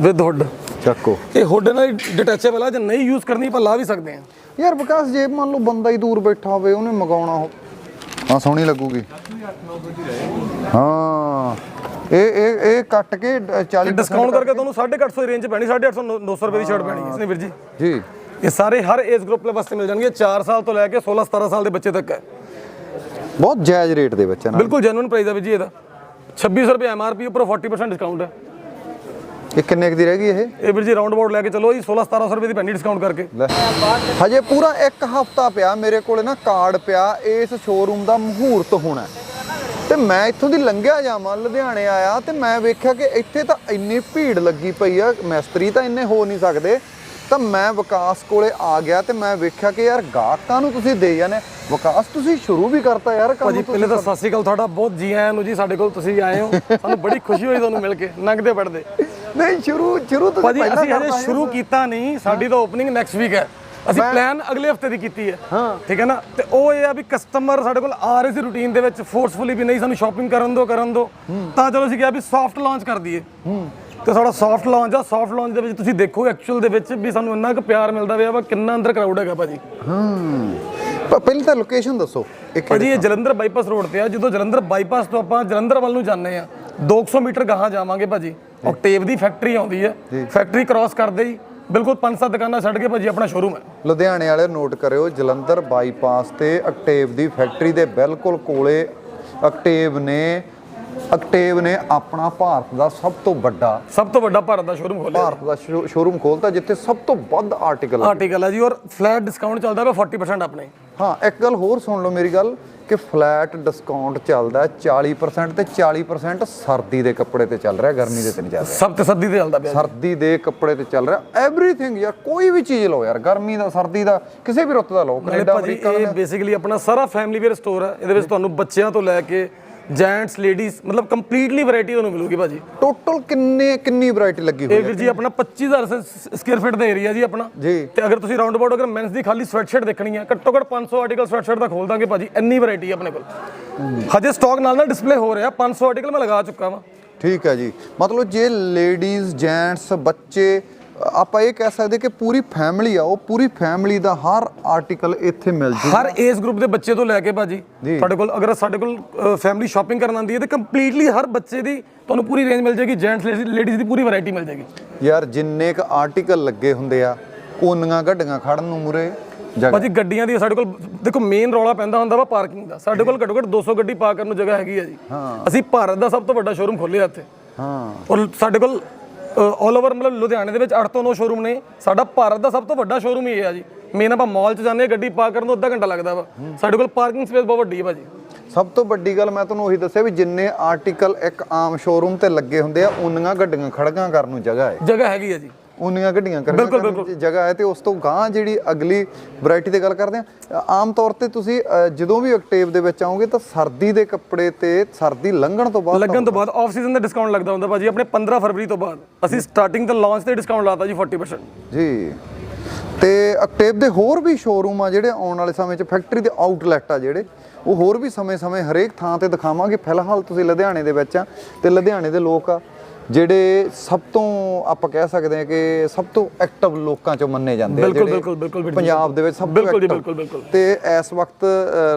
With hood ਚੱਕੋ। ਇਹ hood ਨਾਲ ਡਿਟੈਚੇਬਲ ਆ ਜੇ ਨਹੀਂ ਯੂਜ਼ ਕਰਨੀ ਆਪਾਂ ਲਾ ਵੀ ਸਕਦੇ ਆ ਯਾਰ ਵਿਕਾਸ ਜੇ ਮੰਨ ਲਓ ਬੰਦਾ ਹੀ ਦੂਰ ਬੈਠਾ ਹੋਵੇ ਉਹਨੇ ਮਗਾਉਣਾ ਹੋ ਹਾਂ ਸੋਹਣੀ ਲੱਗੂਗੀ। ਹਾਂ। ਇਹ ਇਹ ਇਹ ਕੱਟ ਕੇ 40 ਡਿਸਕਾਊਂਟ ਕਰਕੇ ਤੁਹਾਨੂੰ 850 ਦੀ ਰੇਂਜ ਪੈਣੀ 850 900 ਰੁਪਏ ਦੀ ਸ਼ਰਟ ਪੈਣੀ ਹੈ। ਇਸਨੇ ਵੀਰ ਜੀ ਜੀ। ਇਹ ਸਾਰੇ ਹਰ ਏਜ ਗਰੁੱਪ ਦੇ ਵਾਸਤੇ ਮਿਲ ਜਾਣਗੇ। 4 ਸਾਲ ਤੋਂ ਲੈ ਕੇ 16 17 ਸਾਲ ਦੇ ਬੱਚੇ ਤੱਕ ਹੈ। ਬਹੁਤ ਜਾਇਜ਼ ਰੇਟ ਦੇ ਵਿੱਚ ਹੈ ਨਾ। ਬਿਲਕੁਲ ਜੈਨੂਇਨ ਪ੍ਰਾਈਸ ਹੈ ਵੀਰ ਜੀ ਇਹਦਾ। 2600 ਰੁਪਏ ਐਮਆਰਪੀ ਉੱਪਰ 40% ਡਿਸਕਾਊਂਟ ਹੈ। ਇਹ ਕਿੰਨੇ ਕੁ ਦੀ ਰਹਿ ਗਈ ਇਹ? ਇਹ ਵੀਰ ਜੀ ਰਾਉਂਡ ਅਬਾਊਟ ਲੈ ਕੇ ਚਲੋ ਜੀ 16 1700 ਰੁਪਏ ਦੀ ਪੈਣੀ ਡਿਸਕਾਊਂਟ ਕਰਕੇ। ਲੈ। ਹਜੇ ਪੂਰਾ ਇੱਕ ਹਫਤਾ ਪਿਆ ਮੇਰੇ ਕੋਲੇ ਨਾ ਕਾਰਡ ਪਿਆ ਇਸ ਸ਼ੋਰੂਮ ਦਾ ਮਹੂਰਤ ਹੋਣਾ। ਹੈ। ਤੇ ਮੈਂ ਇੱਥੋਂ ਦੀ ਲੰਘਿਆ ਜਾਵਾਂ ਲੁਧਿਆਣੇ ਆਇਆ ਤੇ ਮੈਂ ਵੇਖਿਆ ਕਿ ਇੱਥੇ ਤਾਂ ਇੰਨੀ ਭੀੜ ਲੱਗੀ ਪਈ ਆ ਮਿਸਤਰੀ ਤਾਂ ਇੰਨੇ ਹੋ ਨਹੀਂ ਸਕਦੇ। ਤਾਂ ਮੈਂ ਵਿਕਾਸ ਕੋਲੇ ਆ ਗਿਆ ਤੇ ਮੈਂ ਵੇਖਿਆ ਕਿ ਯਾਰ ਗਾਹਕਾਂ ਨੂੰ ਤੁਸੀਂ ਦੇ ਜਾਂਦੇ। ਵਿਕਾਸ ਤੁਸੀਂ ਸ਼ੁਰੂ ਵੀ ਕਰਤਾ ਯਾਰ ਕੰਮ ਭਾਜੀ ਪਹਿਲੇ ਤਾਂ ਸਤਿ ਸ਼੍ਰੀ ਅਕਾਲ ਤੁਹਾਡਾ ਬਹੁਤ ਜੀ ਆਇਆਂ ਨੂੰ ਜੀ ਸਾਡੇ ਕੋਲ ਤੁਸੀਂ ਆਏ ਹੋ। ਸਾਨੂੰ ਬੜੀ ਖੁਸ਼ੀ ਹੋਈ ਤੁਹਾਨੂੰ ਮਿਲ ਕੇ ਨੰਗਦੇ ਪੜਦੇ ਨਹੀਂ ਸ਼ੁਰੂ ਸ਼ੁਰੂ ਤੁਸੀਂ ਭਾਜੀ ਪਹਿਲਾਂ ਅਸੀਂ ਹਜੇ ਸ਼ੁਰੂ ਕੀਤਾ ਨਹੀਂ ਸਾਡੀ ਤਾਂ ਓਪਨਿੰਗ ਨੈਕਸਟ ਵੀਕ ਹੈ। ਅਸੀਂ ਪਲਾਨ ਅਗਲੇ ਹਫ਼ਤੇ ਦੀ ਕੀਤੀ ਹੈ। ਠੀਕ ਹੈ ਨਾ? ਤੇ ਉਹ ਇਹ ਆ ਵੀ ਕਸਟਮਰ ਸਾਡੇ ਕੋਲ ਆ ਰਹੇ ਸੀ ਰੂਟੀਨ ਦੇ ਵਿੱਚ ਫੋਰਸਫੁਲੀ ਵੀ ਨਹੀਂ ਸਾਨੂੰ ਸ਼ਾਪਿੰਗ ਕਰਨ ਦਿਓ ਕਰਨ ਦਿਓ। ਤਾਂ ਚਲੋ ਅਸੀਂ ਕਿਹਾ ਵੀ ਸੌਫਟ ਲਾਂਚ ਕਰ ਦਈਏ। ਤੇ ਸਾਡਾ ਸੌਫਟ ਲਾਂਚ ਆ ਸੌਫਟ ਲਾਂਚ ਦੇ ਵਿੱਚ ਤੁਸੀਂ ਦੇਖੋ ਐਕਚੁਅਲ ਦੇ ਵਿੱਚ ਵੀ ਸਾਨੂੰ ਇੰਨਾ ਕੁ ਪਿਆਰ ਮਿਲਦਾ ਪਿਆ ਵਾ ਕਿੰਨਾ ਅੰਦਰ ਕਰਾਊਡ ਹੈਗਾ ਭਾਜੀ। ਹਾਂ। ਪਹਿਲਾਂ ਤਾਂ ਲੋਕੇਸ਼ਨ ਦੱਸੋ ਇੱਕ ਭਾਜੀ ਇਹ ਜਲੰਧਰ ਬਾਈਪਾਸ ਰੋਡ ਤੇ ਆ। ਜਦੋਂ ਜਲੰਧਰ ਬਾਈਪਾਸ ਤੋਂ ਆਪਾਂ ਜਲੰਧਰ ਵੱਲ ਨੂੰ ਜਾਂਦੇ ਆ 200 ਮੀਟਰ ਗਾਹਾਂ ਜਾਵਾਂਗੇ ਭਾਜੀ। ਆਕਟੇਵ ਦੀ ਫੈਕਟਰੀ ਆਉਂਦੀ ਹੈ। ਫੈਕਟਰੀ ਕ੍ਰਾਸ ਕਰਦੇ ਹੀ ਬਿਲਕੁਲ ਪੰਜ ਸੱਤ ਦੁਕਾਨਾਂ ਛੱਡ ਕੇ ਭਾਜੀ ਆਪਣਾ ਸ਼ੋਰੂਮ ਹੈ। ਲੁਧਿਆਣੇ ਵਾਲੇ ਨੋਟ ਕਰਿਓ ਜਲੰਧਰ ਬਾਈਪਾਸ ਤੇ ਅਕਟੇਵ ਦੀ ਫੈਕਟਰੀ ਦੇ ਬਿਲਕੁਲ ਕੋਲੇ ਅਕਟੇਵ ਨੇ ਅਕਟੇਵ ਨੇ ਆਪਣਾ ਭਾਰਤ ਦਾ ਸਭ ਤੋਂ ਵੱਡਾ ਸਭ ਤੋਂ ਵੱਡਾ ਭਾਰਤ ਦਾ ਸ਼ੋਰੂਮ ਖੋਲਿਆ। ਭਾਰਤ ਦਾ ਸ਼ੋਰੂਮ ਖੋਲਤਾ ਜਿੱਥੇ ਸਭ ਤੋਂ ਵੱਧ ਆਰਟੀਕਲ ਆਰਟੀਕਲ ਹੈ ਜੀ ਔਰ ਫਲੈਟ ਡਿਸਕਾਊਂਟ ਚੱਲਦਾ ਵਾ 40% ਆਪਣੇ। ਹਾਂ ਇੱਕ ਗੱਲ ਹੋਰ ਸੁਣ ਲਓ ਮੇਰੀ ਗੱਲ। ਕਿ ਫਲੈਟ ਡਿਸਕਾਊਂਟ ਚੱਲਦਾ ਹੈ 40% ਤੇ 40% ਸਰਦੀ ਦੇ ਕੱਪੜੇ ਤੇ ਚੱਲ ਰਿਹਾ ਗਰਮੀ ਦੇ ਤੇ ਨਹੀਂ ਚੱਲ ਰਿਹਾ। ਸਭ ਤੇ ਸੱਦੀ ਤੇ ਚੱਲਦਾ ਪਿਆ ਸਰਦੀ ਦੇ ਕੱਪੜੇ ਤੇ ਚੱਲ ਰਿਹਾ। ਐਵਰੀਥਿੰਗ ਯਾਰ ਕੋਈ ਵੀ ਚੀਜ਼ ਲਓ ਯਾਰ ਗਰਮੀ ਦਾ ਸਰਦੀ ਦਾ ਕਿਸੇ ਵੀ ਰੁੱਤ ਦਾ ਲਓ। ਕੈਨੇਡਾ ਅਮਰੀਕਾ ਇਹ ਬੇਸਿਕਲੀ ਆਪਣਾ ਸਾਰਾ ਫੈਮਿਲੀ ਵੇਅਰ ਸਟੋਰ ਹੈ। ਇਹਦੇ ਵਿੱਚ ਤੁਹਾਨੂੰ ਬੱਚਿਆਂ ਤੋਂ ਲੈ ਕੇ ਜੈਂਟਸ ਲੇਡੀਜ਼ ਮਤਲਬ ਕੰਪਲੀਟਲੀ ਵੈਰਾਈਟੀ ਤੁਹਾਨੂੰ ਮਿਲੂਗੀ ਭਾਜੀ। ਟੋਟਲ ਕਿੰਨੇ ਕਿੰਨੀ ਵੈਰਾਈਟੀ ਲੱਗੀ ਹੋਈ ਇਹ ਵੀਰ ਜੀ ਆਪਣਾ 25000 ਸਕੁਅਰ ਫੀਟ ਦਾ ਏਰੀਆ ਜੀ ਆਪਣਾ। ਜੀ। ਤੇ ਅਗਰ ਤੁਸੀਂ ਰਾਉਂਡ ਅਬਾਊਟ ਅਗਰ ਮੈਂਸ ਦੀ ਖਾਲੀ ਸਵੈਟਸ਼ਰਟ ਦੇਖਣੀ ਹੈ ਘੱਟੋ ਘੱਟ 500 ਆਰਟੀਕਲ ਸਵੈਟਸ਼ਰਟ ਦਾ ਖੋਲ ਦਾਂਗੇ ਭਾਜੀ ਇੰਨੀ ਵੈਰਾਈਟੀ ਆਪਣੇ ਕੋਲ। ਹਜੇ ਸਟਾਕ ਨਾਲ ਨਾਲ ਡਿਸਪਲੇ ਹੋ ਰਿਹਾ 500 ਆਰਟੀਕਲ ਮੈਂ ਲਗਾ ਚੁੱਕਾ ਵਾਂ। ਠੀਕ ਹੈ ਜੀ। ਮਤਲਬ ਜੇ ਲੇਡੀਜ਼ ਜੈਂਟਸ ਬੱਚੇ ਆਪਾਂ ਇਹ ਕਹਿ ਸਕਦੇ ਕਿ ਪੂਰੀ ਫੈਮਿਲੀ ਆ ਉਹ ਪੂਰੀ ਫੈਮਿਲੀ ਦਾ ਹਰ ਆਰਟੀਕਲ ਇੱਥੇ ਮਿਲ ਜੂ। ਹਰ ਏਜ ਗਰੁੱਪ ਦੇ ਬੱਚੇ ਤੋਂ ਲੈ ਕੇ ਭਾਜੀ ਸਾਡੇ ਕੋਲ ਅਗਰ ਸਾਡੇ ਕੋਲ ਫੈਮਿਲੀ ਸ਼ਾਪਿੰਗ ਕਰਨ ਆਉਂਦੀ ਹੈ ਤੇ ਕੰਪਲੀਟਲੀ ਹਰ ਬੱਚੇ ਦੀ ਤੁਹਾਨੂੰ ਪੂਰੀ ਰੇਂਜ ਮਿਲ ਜਾਏਗੀ ਜੈਂਟਸ ਲੇਡੀਜ਼ ਦੀ ਪੂਰੀ ਵੈਰਾਈਟੀ ਮਿਲ ਜਾਏਗੀ। ਯਾਰ ਜਿੰਨੇ ਕ ਆਰਟੀਕਲ ਲੱਗੇ ਹੁੰਦੇ ਆ ਓਨੀਆਂ ਗੱਡੀਆਂ ਖੜਨ ਨੂੰ ਮੂਰੇ ਭਾਜੀ ਗੱਡੀਆਂ ਦੀ ਸਾਡੇ ਕੋਲ ਦੇਖੋ ਮੇਨ ਰੌਲਾ ਪੈਂਦਾ ਹੁੰਦਾ ਵਾ ਪਾਰਕਿੰਗ ਦਾ। ਸਾਡੇ ਕੋਲ ਘੱਟੋ ਘੱਟ 200 ਗੱਡੀ ਪਾਰਕ ਕਰਨ ਨੂੰ ਜਗ੍ਹਾ ਹੈਗੀ ਹੈ ਜੀ। ਅਸੀਂ ਭਾਰਤ ਦਾ ਸਭ ਤੋਂ ਵੱਡਾ ਸ਼ੋਰੂਮ ਖੋਲ੍ਹਿਆ ਇੱਥੇ। ਹਾਂ। ਔਰ ਸਾਡੇ ਕੋਲ ਆਲ ਓਵਰ ਮਤਲਬ ਲੁਧਿਆਣੇ ਦੇ ਵਿੱਚ 8 ਤੋਂ 9 ਸ਼ੋਰੂਮ ਨੇ। ਸਾਡਾ ਭਾਰਤ ਦਾ ਸਭ ਤੋਂ ਵੱਡਾ ਸ਼ੋਰੂਮ ਹੀ ਇਹ ਆ ਜੀ। ਮੇਨ ਆਪਾਂ ਮਾਲ 'ਚ ਜਾਂਦੇ ਹਾਂ ਗੱਡੀ ਪਾਰਕ ਕਰਨ ਨੂੰ ਅੱਧਾ ਘੰਟਾ ਲੱਗਦਾ ਵਾ। ਸਾਡੇ ਕੋਲ ਪਾਰਕਿੰਗ ਸਪੇਸ ਬਹੁਤ ਵੱਡੀ ਹੈ ਭਾਜੀ। ਸਭ ਤੋਂ ਵੱਡੀ ਗੱਲ ਮੈਂ ਤੁਹਾਨੂੰ ਉਹੀ ਦੱਸਿਆ ਵੀ ਜਿੰਨੇ ਆਰਟੀਕਲ ਇੱਕ ਆਮ ਸ਼ੋਰੂਮ ਤੇ ਲੱਗੇ ਹੁੰਦੇ ਆ ਓਨੀਆਂ ਗੱਡੀਆਂ ਖੜੀਆਂ ਕਰਨ ਨੂੰ ਜਗ੍ਹਾ ਹੈ। ਜਗ੍ਹਾ ਹੈਗੀ ਹੈ ਜੀ। ਉਨੀਆਂ ਗੱਡੀਆਂ ਕਰਨ ਜਗ੍ਹਾ ਹੈ ਤੇ ਉਸ ਤੋਂ ਗਾਂ ਜਿਹੜੀ ਅਗਲੀ ਵੈਰਾਈਟੀ ਦੀ ਗੱਲ ਕਰਦੇ ਆ ਆਮ ਤੌਰ ਤੇ ਤੁਸੀਂ ਜਦੋਂ ਵੀ ਅਕਟੇਵ ਦੇ ਵਿੱਚ ਆਓਗੇ ਤਾਂ ਸਰਦੀ ਦੇ ਕੱਪੜੇ ਤੇ ਸਰਦੀ ਲੰਘਣ ਤੋਂ ਬਾਅਦ ਲੱਗਣ ਤੋਂ ਬਾਅਦ ਆਫ ਸੀਜ਼ਨ ਦਾ ਡਿਸਕਾਊਂਟ ਲੱਗਦਾ ਹੁੰਦਾ ਭਾਜੀ ਆਪਣੇ 15 ਫਰਵਰੀ ਤੋਂ ਬਾਅਦ। ਅਸੀਂ ਸਟਾਰਟਿੰਗ ਤੇ ਲਾਂਚ ਤੇ ਡਿਸਕਾਊਂਟ ਲਾਤਾ ਜੀ 40% ਜੀ। ਤੇ ਅਕਟੇਵ ਦੇ ਹੋਰ ਵੀ ਸ਼ੋਰੂਮ ਆ ਜਿਹੜੇ ਆਉਣ ਵਾਲੇ ਸਮੇਂ 'ਚ ਫੈਕਟਰੀ ਦੇ ਆਊਟਲੈਟ ਆ ਜਿਹੜੇ ਉਹ ਹੋਰ ਵੀ ਸਮੇਂ-ਸਮੇਂ ਹਰੇਕ ਥਾਂ ਤੇ ਦਿਖਾਵਾਂਗੇ। ਫਿਲਹਾਲ ਤੁਸੀਂ ਲੁਧਿਆਣੇ ਦੇ ਵਿੱਚ ਆ ਤੇ ਲੁਧਿਆਣੇ ਦੇ ਲੋਕ ਆ ਜਿਹੜੇ ਸਭ ਤੋਂ ਆਪਾਂ ਕਹਿ ਸਕਦੇ ਹਾਂ ਕਿ ਸਭ ਤੋਂ ਐਕਟਿਵ ਲੋਕਾਂ 'ਚੋਂ ਮੰਨੇ ਜਾਂਦੇ ਆ ਜਿਹੜੇ ਬਿਲਕੁਲ, ਬਿਲਕੁਲ। ਪੰਜਾਬ ਦੇ ਵਿੱਚ ਸਭ ਤੋਂ ਬਿਲਕੁਲ। ਬਿਲਕੁਲ, ਬਿਲਕੁਲ। ਤੇ ਇਸ ਵਕਤ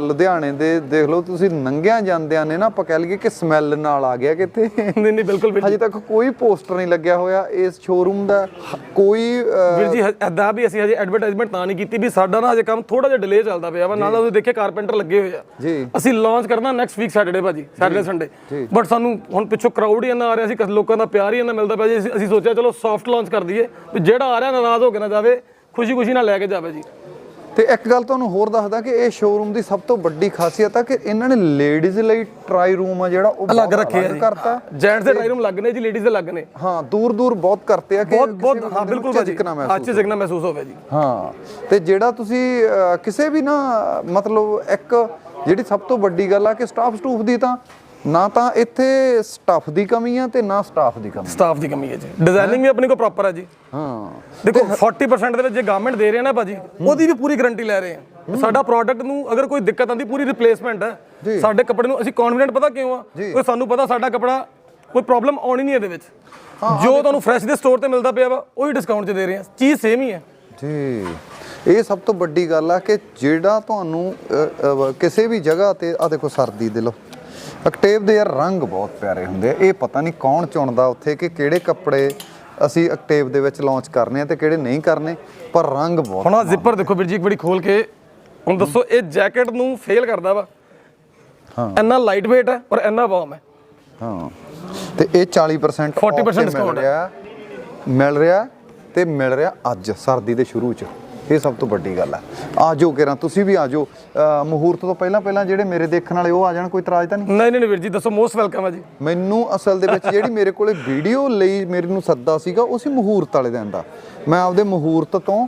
ਲੁਧਿਆਣੇ ਦੇ ਦੇਖ ਲਓ ਤੁਸੀਂ ਨੰਗਿਆਂ ਜਾਂਦਿਆਂ ਨੇ ਨਾ ਆਪਾਂ ਕਹਿ ਲਈਏ ਕਿ ਸਮੈਲ ਨਾਲ ਆ ਗਿਆ ਕਿਤੇ। ਨਹੀਂ ਨਹੀਂ ਬਿਲਕੁਲ ਹਜੇ ਤੱਕ ਕੋਈ ਪੋਸਟਰ ਨਹੀਂ ਲੱਗਿਆ ਹੋਇਆ ਇਸ ਸ਼ੋਰੂਮ ਦਾ। ਕੋਈ ਵੀਰ ਜੀ ਐਦਾਂ ਵੀ ਅਸੀਂ ਹਜੇ ਐਡਵਰਟਾਈਜ਼ਮੈਂਟ ਤਾਂ ਨਹੀਂ ਕੀਤੀ ਵੀ ਸਾਡਾ ਨਾ ਹਜੇ ਕੰਮ ਥੋੜਾ ਜਿਹਾ ਡਿਲੇ ਚੱਲਦਾ ਪਿਆ ਵਾ। ਨਾਲ ਤੁਸੀਂ ਦੇਖੇ ਕਾਰਪੈਂਟਰ ਲੱਗੇ ਹੋਏ ਆ। ਜੀ। ਅਸੀਂ ਲਾਂਚ ਕਰਨਾ ਨੈਕਸਟ ਵੀਕ ਸੈਟਰਡੇ ਭਾਜੀ ਸੈਟਰਡੇ ਸੰਡੇ ਬਟ ਸਾਨੂੰ ਹੁਣ ਪਿੱਛੋਂ ਕਰਾਊਡ ਹੀ ਇੰਨਾ ਆ ਰਿਹਾ ਸੀ ਕਿ ਲੋਕਾਂ ਦਾ ਪਿਆਰ ਹੀ ਇੰਨਾ ਮਿਲਦਾ ਪਿਆ ਜੀ। ਅਸੀਂ- ਸੋਚਿਆ ਚਲੋ ਸੌਫਟ ਲਾਂਚ ਕਰ ਦਈਏ ਵੀ ਜਿਹੜਾ ਆ ਰਿਹਾ ਨਾਰਾਜ਼ ਹੋ ਕੇ ਨਾ ਜਾਵੇ ਖੁਸ਼ੀ ਖੁਸ਼ੀ ਨਾਲ ਲੈ ਕੇ ਜਾਵੇ ਜੀ। ਤੇ ਇੱਕ ਗੱਲ ਤੁਹਾਨੂੰ ਹੋਰ ਦੱਸਦਾ ਕਿ ਇਹ ਸ਼ੋਰੂਮ ਦੀ ਸਭ ਤੋਂ ਵੱਡੀ ਖਾਸੀਅਤ ਆ ਕਿ ਇਹਨਾਂ ਨੇ ਲੇਡੀਜ਼ ਲਈ ਟਰਾਈ ਰੂਮ ਆ ਜਿਹੜਾ ਉਹ ਅਲੱਗ ਬਹੁਤ ਰੱਖੇ ਆ ਅਲੱਗ ਜੀ। ਕਰਤਾ। ਜੈਂਟਸ ਦੇ ਡਰਾਈ ਰੂਮ ਲੱਗ ਨੇ ਜੀ ਲੇਡੀਜ਼ ਦੇ ਲੱਗ ਨੇ। ਹਾਂ ਦੂਰ ਦੂਰ ਬਹੁਤ ਕਰਤੇ ਆ ਕਿ ਬਹੁਤ ਬਹੁਤ ਹਾਂ ਬਿਲਕੁਲ ਭਾਜੀ। ਅੱਜ ਜਿਗਨਾ ਮਹਿਸੂਸ ਹੋਵੇ। ਜੀ। ਹਾਂ ਤੇ ਜਿਹੜਾ ਤੁਸੀਂ ਕਿਸੇ ਵੀ ਨਾ ਮਤਲਬ ਇੱਕ ਜਿਹੜੀ ਸਭ ਤੋਂ ਵੱਡੀ ਗੱਲ ਆ ਕਿ ਸਟਾਫ ਸਟੂਫ ਦੀ ਤਾਂ ਨਾ ਤਾਂ ਇੱਥੇ ਸਟਾਫ ਦੀ ਕਮੀ ਆ ਤੇ ਨਾ ਸਟਾਫ ਦੀ ਕਮੀ ਸਟਾਫ ਦੀ ਕਮੀ ਹੈ ਜੀ। ਡਿਜ਼ਾਈਨਿੰਗ ਵੀ ਆਪਣੀ ਕੋਲ ਪ੍ਰੋਪਰ ਹੈ ਜੀ। ਹਾਂ। ਦੇਖੋ 40% ਦੇ ਵਿੱਚ ਜੇ ਗਵਰਨਮੈਂਟ ਦੇ ਰਹੇ ਨਾ ਭਾਜੀ ਉਹਦੀ ਵੀ ਪੂਰੀ ਗਾਰੰਟੀ ਲੈ ਰਹੇ ਆ। ਸਾਡਾ ਪ੍ਰੋਡਕਟ ਨੂੰ ਅਗਰ ਕੋਈ ਦਿੱਕਤ ਆਂਦੀ ਪੂਰੀ ਰਿਪਲੇਸਮੈਂਟ ਹੈ। ਸਾਡੇ ਕੱਪੜੇ ਨੂੰ ਅਸੀਂ ਕੌਨਫੀਡੈਂਟ ਪਤਾ ਕਿਉਂ ਆ? ਕਿਉਂਕਿ ਸਾਨੂੰ ਪਤਾ ਸਾਡਾ ਕੱਪੜਾ ਕੋਈ ਪ੍ਰੋਬਲਮ ਆਉਣੀ ਨਹੀਂ ਇਹਦੇ ਵਿੱਚ। ਜੋ ਤੁਹਾਨੂੰ ਫਰੈਸ਼ ਦੇ ਸਟੋਰ ਤੇ ਮਿਲਦਾ ਪਿਆ ਵਾ ਉਹੀ ਡਿਸਕਾਊਂਟ 'ਚ ਦੇ ਰਹੇ ਹਾਂ ਚੀਜ਼ ਸੇਮ ਹੀ ਹੈ। ਜੀ। ਇਹ ਸਭ ਤੋਂ ਵੱਡੀ ਗੱਲ ਆ ਕਿ ਜਿਹੜਾ ਤੁਹਾਨੂੰ ਕਿਸੇ ਵੀ ਜਗ੍ਹਾ ਤੇ ਆ ਦੇਖੋ ਸਰਦੀ ਦੇ ਲੋ ਅਕਟੇਵ ਦੇ ਯਾਰ ਰੰਗ ਬਹੁਤ ਪਿਆਰੇ ਹੁੰਦੇ ਆ। ਇਹ ਪਤਾ ਨਹੀਂ ਕੌਣ ਚੁਣਦਾ ਉੱਥੇ ਕਿ ਕਿਹੜੇ ਕੱਪੜੇ ਅਸੀਂ ਅਕਟੇਵ ਦੇ ਵਿੱਚ ਲਾਂਚ ਕਰਨੇ ਆ ਤੇ ਕਿਹੜੇ ਨਹੀਂ ਕਰਨੇ ਪਰ ਰੰਗ ਬਹੁਤ ਹੁਣ ਆ ਜ਼ਿੱਪਰ ਦੇਖੋ ਵੀਰ ਜੀ ਇੱਕ ਵਾਰੀ ਖੋਲ ਕੇ ਹੁਣ ਦੱਸੋ ਇਹ ਜੈਕਟ ਨੂੰ ਫੇਲ ਕਰਦਾ ਵਾ? ਹਾਂ। ਇੰਨਾ ਲਾਈਟ weight ਹੈ ਔਰ ਇੰਨਾ ਵਾਰਮ ਹੈ। ਹਾਂ। ਤੇ ਇਹ 40% 40% off ਤੇ ਮਿਲ। ਰਿਹਾ ਮਿਲ ਰਿਹਾ ਤੇ ਮਿਲ ਰਿਹਾ ਅੱਜ ਸਰਦੀ ਦੇ ਸ਼ੁਰੂ ਚ। ਇਹ ਸਭ ਤੋਂ ਵੱਡੀ ਗੱਲ ਆ। ਜਾਓ ਕਿਰਾਂ ਤੁਸੀਂ ਵੀ ਆ ਅ, ਮਹੂਰਤ ਤੋਂ ਪਹਿਲਾਂ ਪਹਿਲਾਂ ਜਿਹੜੇ ਮੇਰੇ ਦੇਖਣ ਵਾਲੇ ਉਹ ਆ ਜਾਣ ਕੋਈ ਇਤਰਾਜ਼ ਤਾਂ ਨਹੀਂ? ਨਹੀਂ ਨਹੀਂ ਵੀਰ ਜੀ ਦੱਸੋ ਮੋਸਟ ਵੈਲਕਮ ਹੈ ਜੀ। ਮੈਨੂੰ ਅਸਲ ਦੇ ਵਿੱਚ ਜਿਹੜੀ ਮੇਰੇ ਕੋਲੇ ਵੀਡੀਓ ਲਈ ਮੇਰੇ ਨੂੰ ਸੱਦਾ ਸੀਗਾ ਉਹ ਸੀ ਮਹੂਰਤ ਵਾਲੇ ਦਿਨ ਦਾ। ਮੈਂ ਆਪਦੇ ਮਹੂਰਤ ਤੋਂ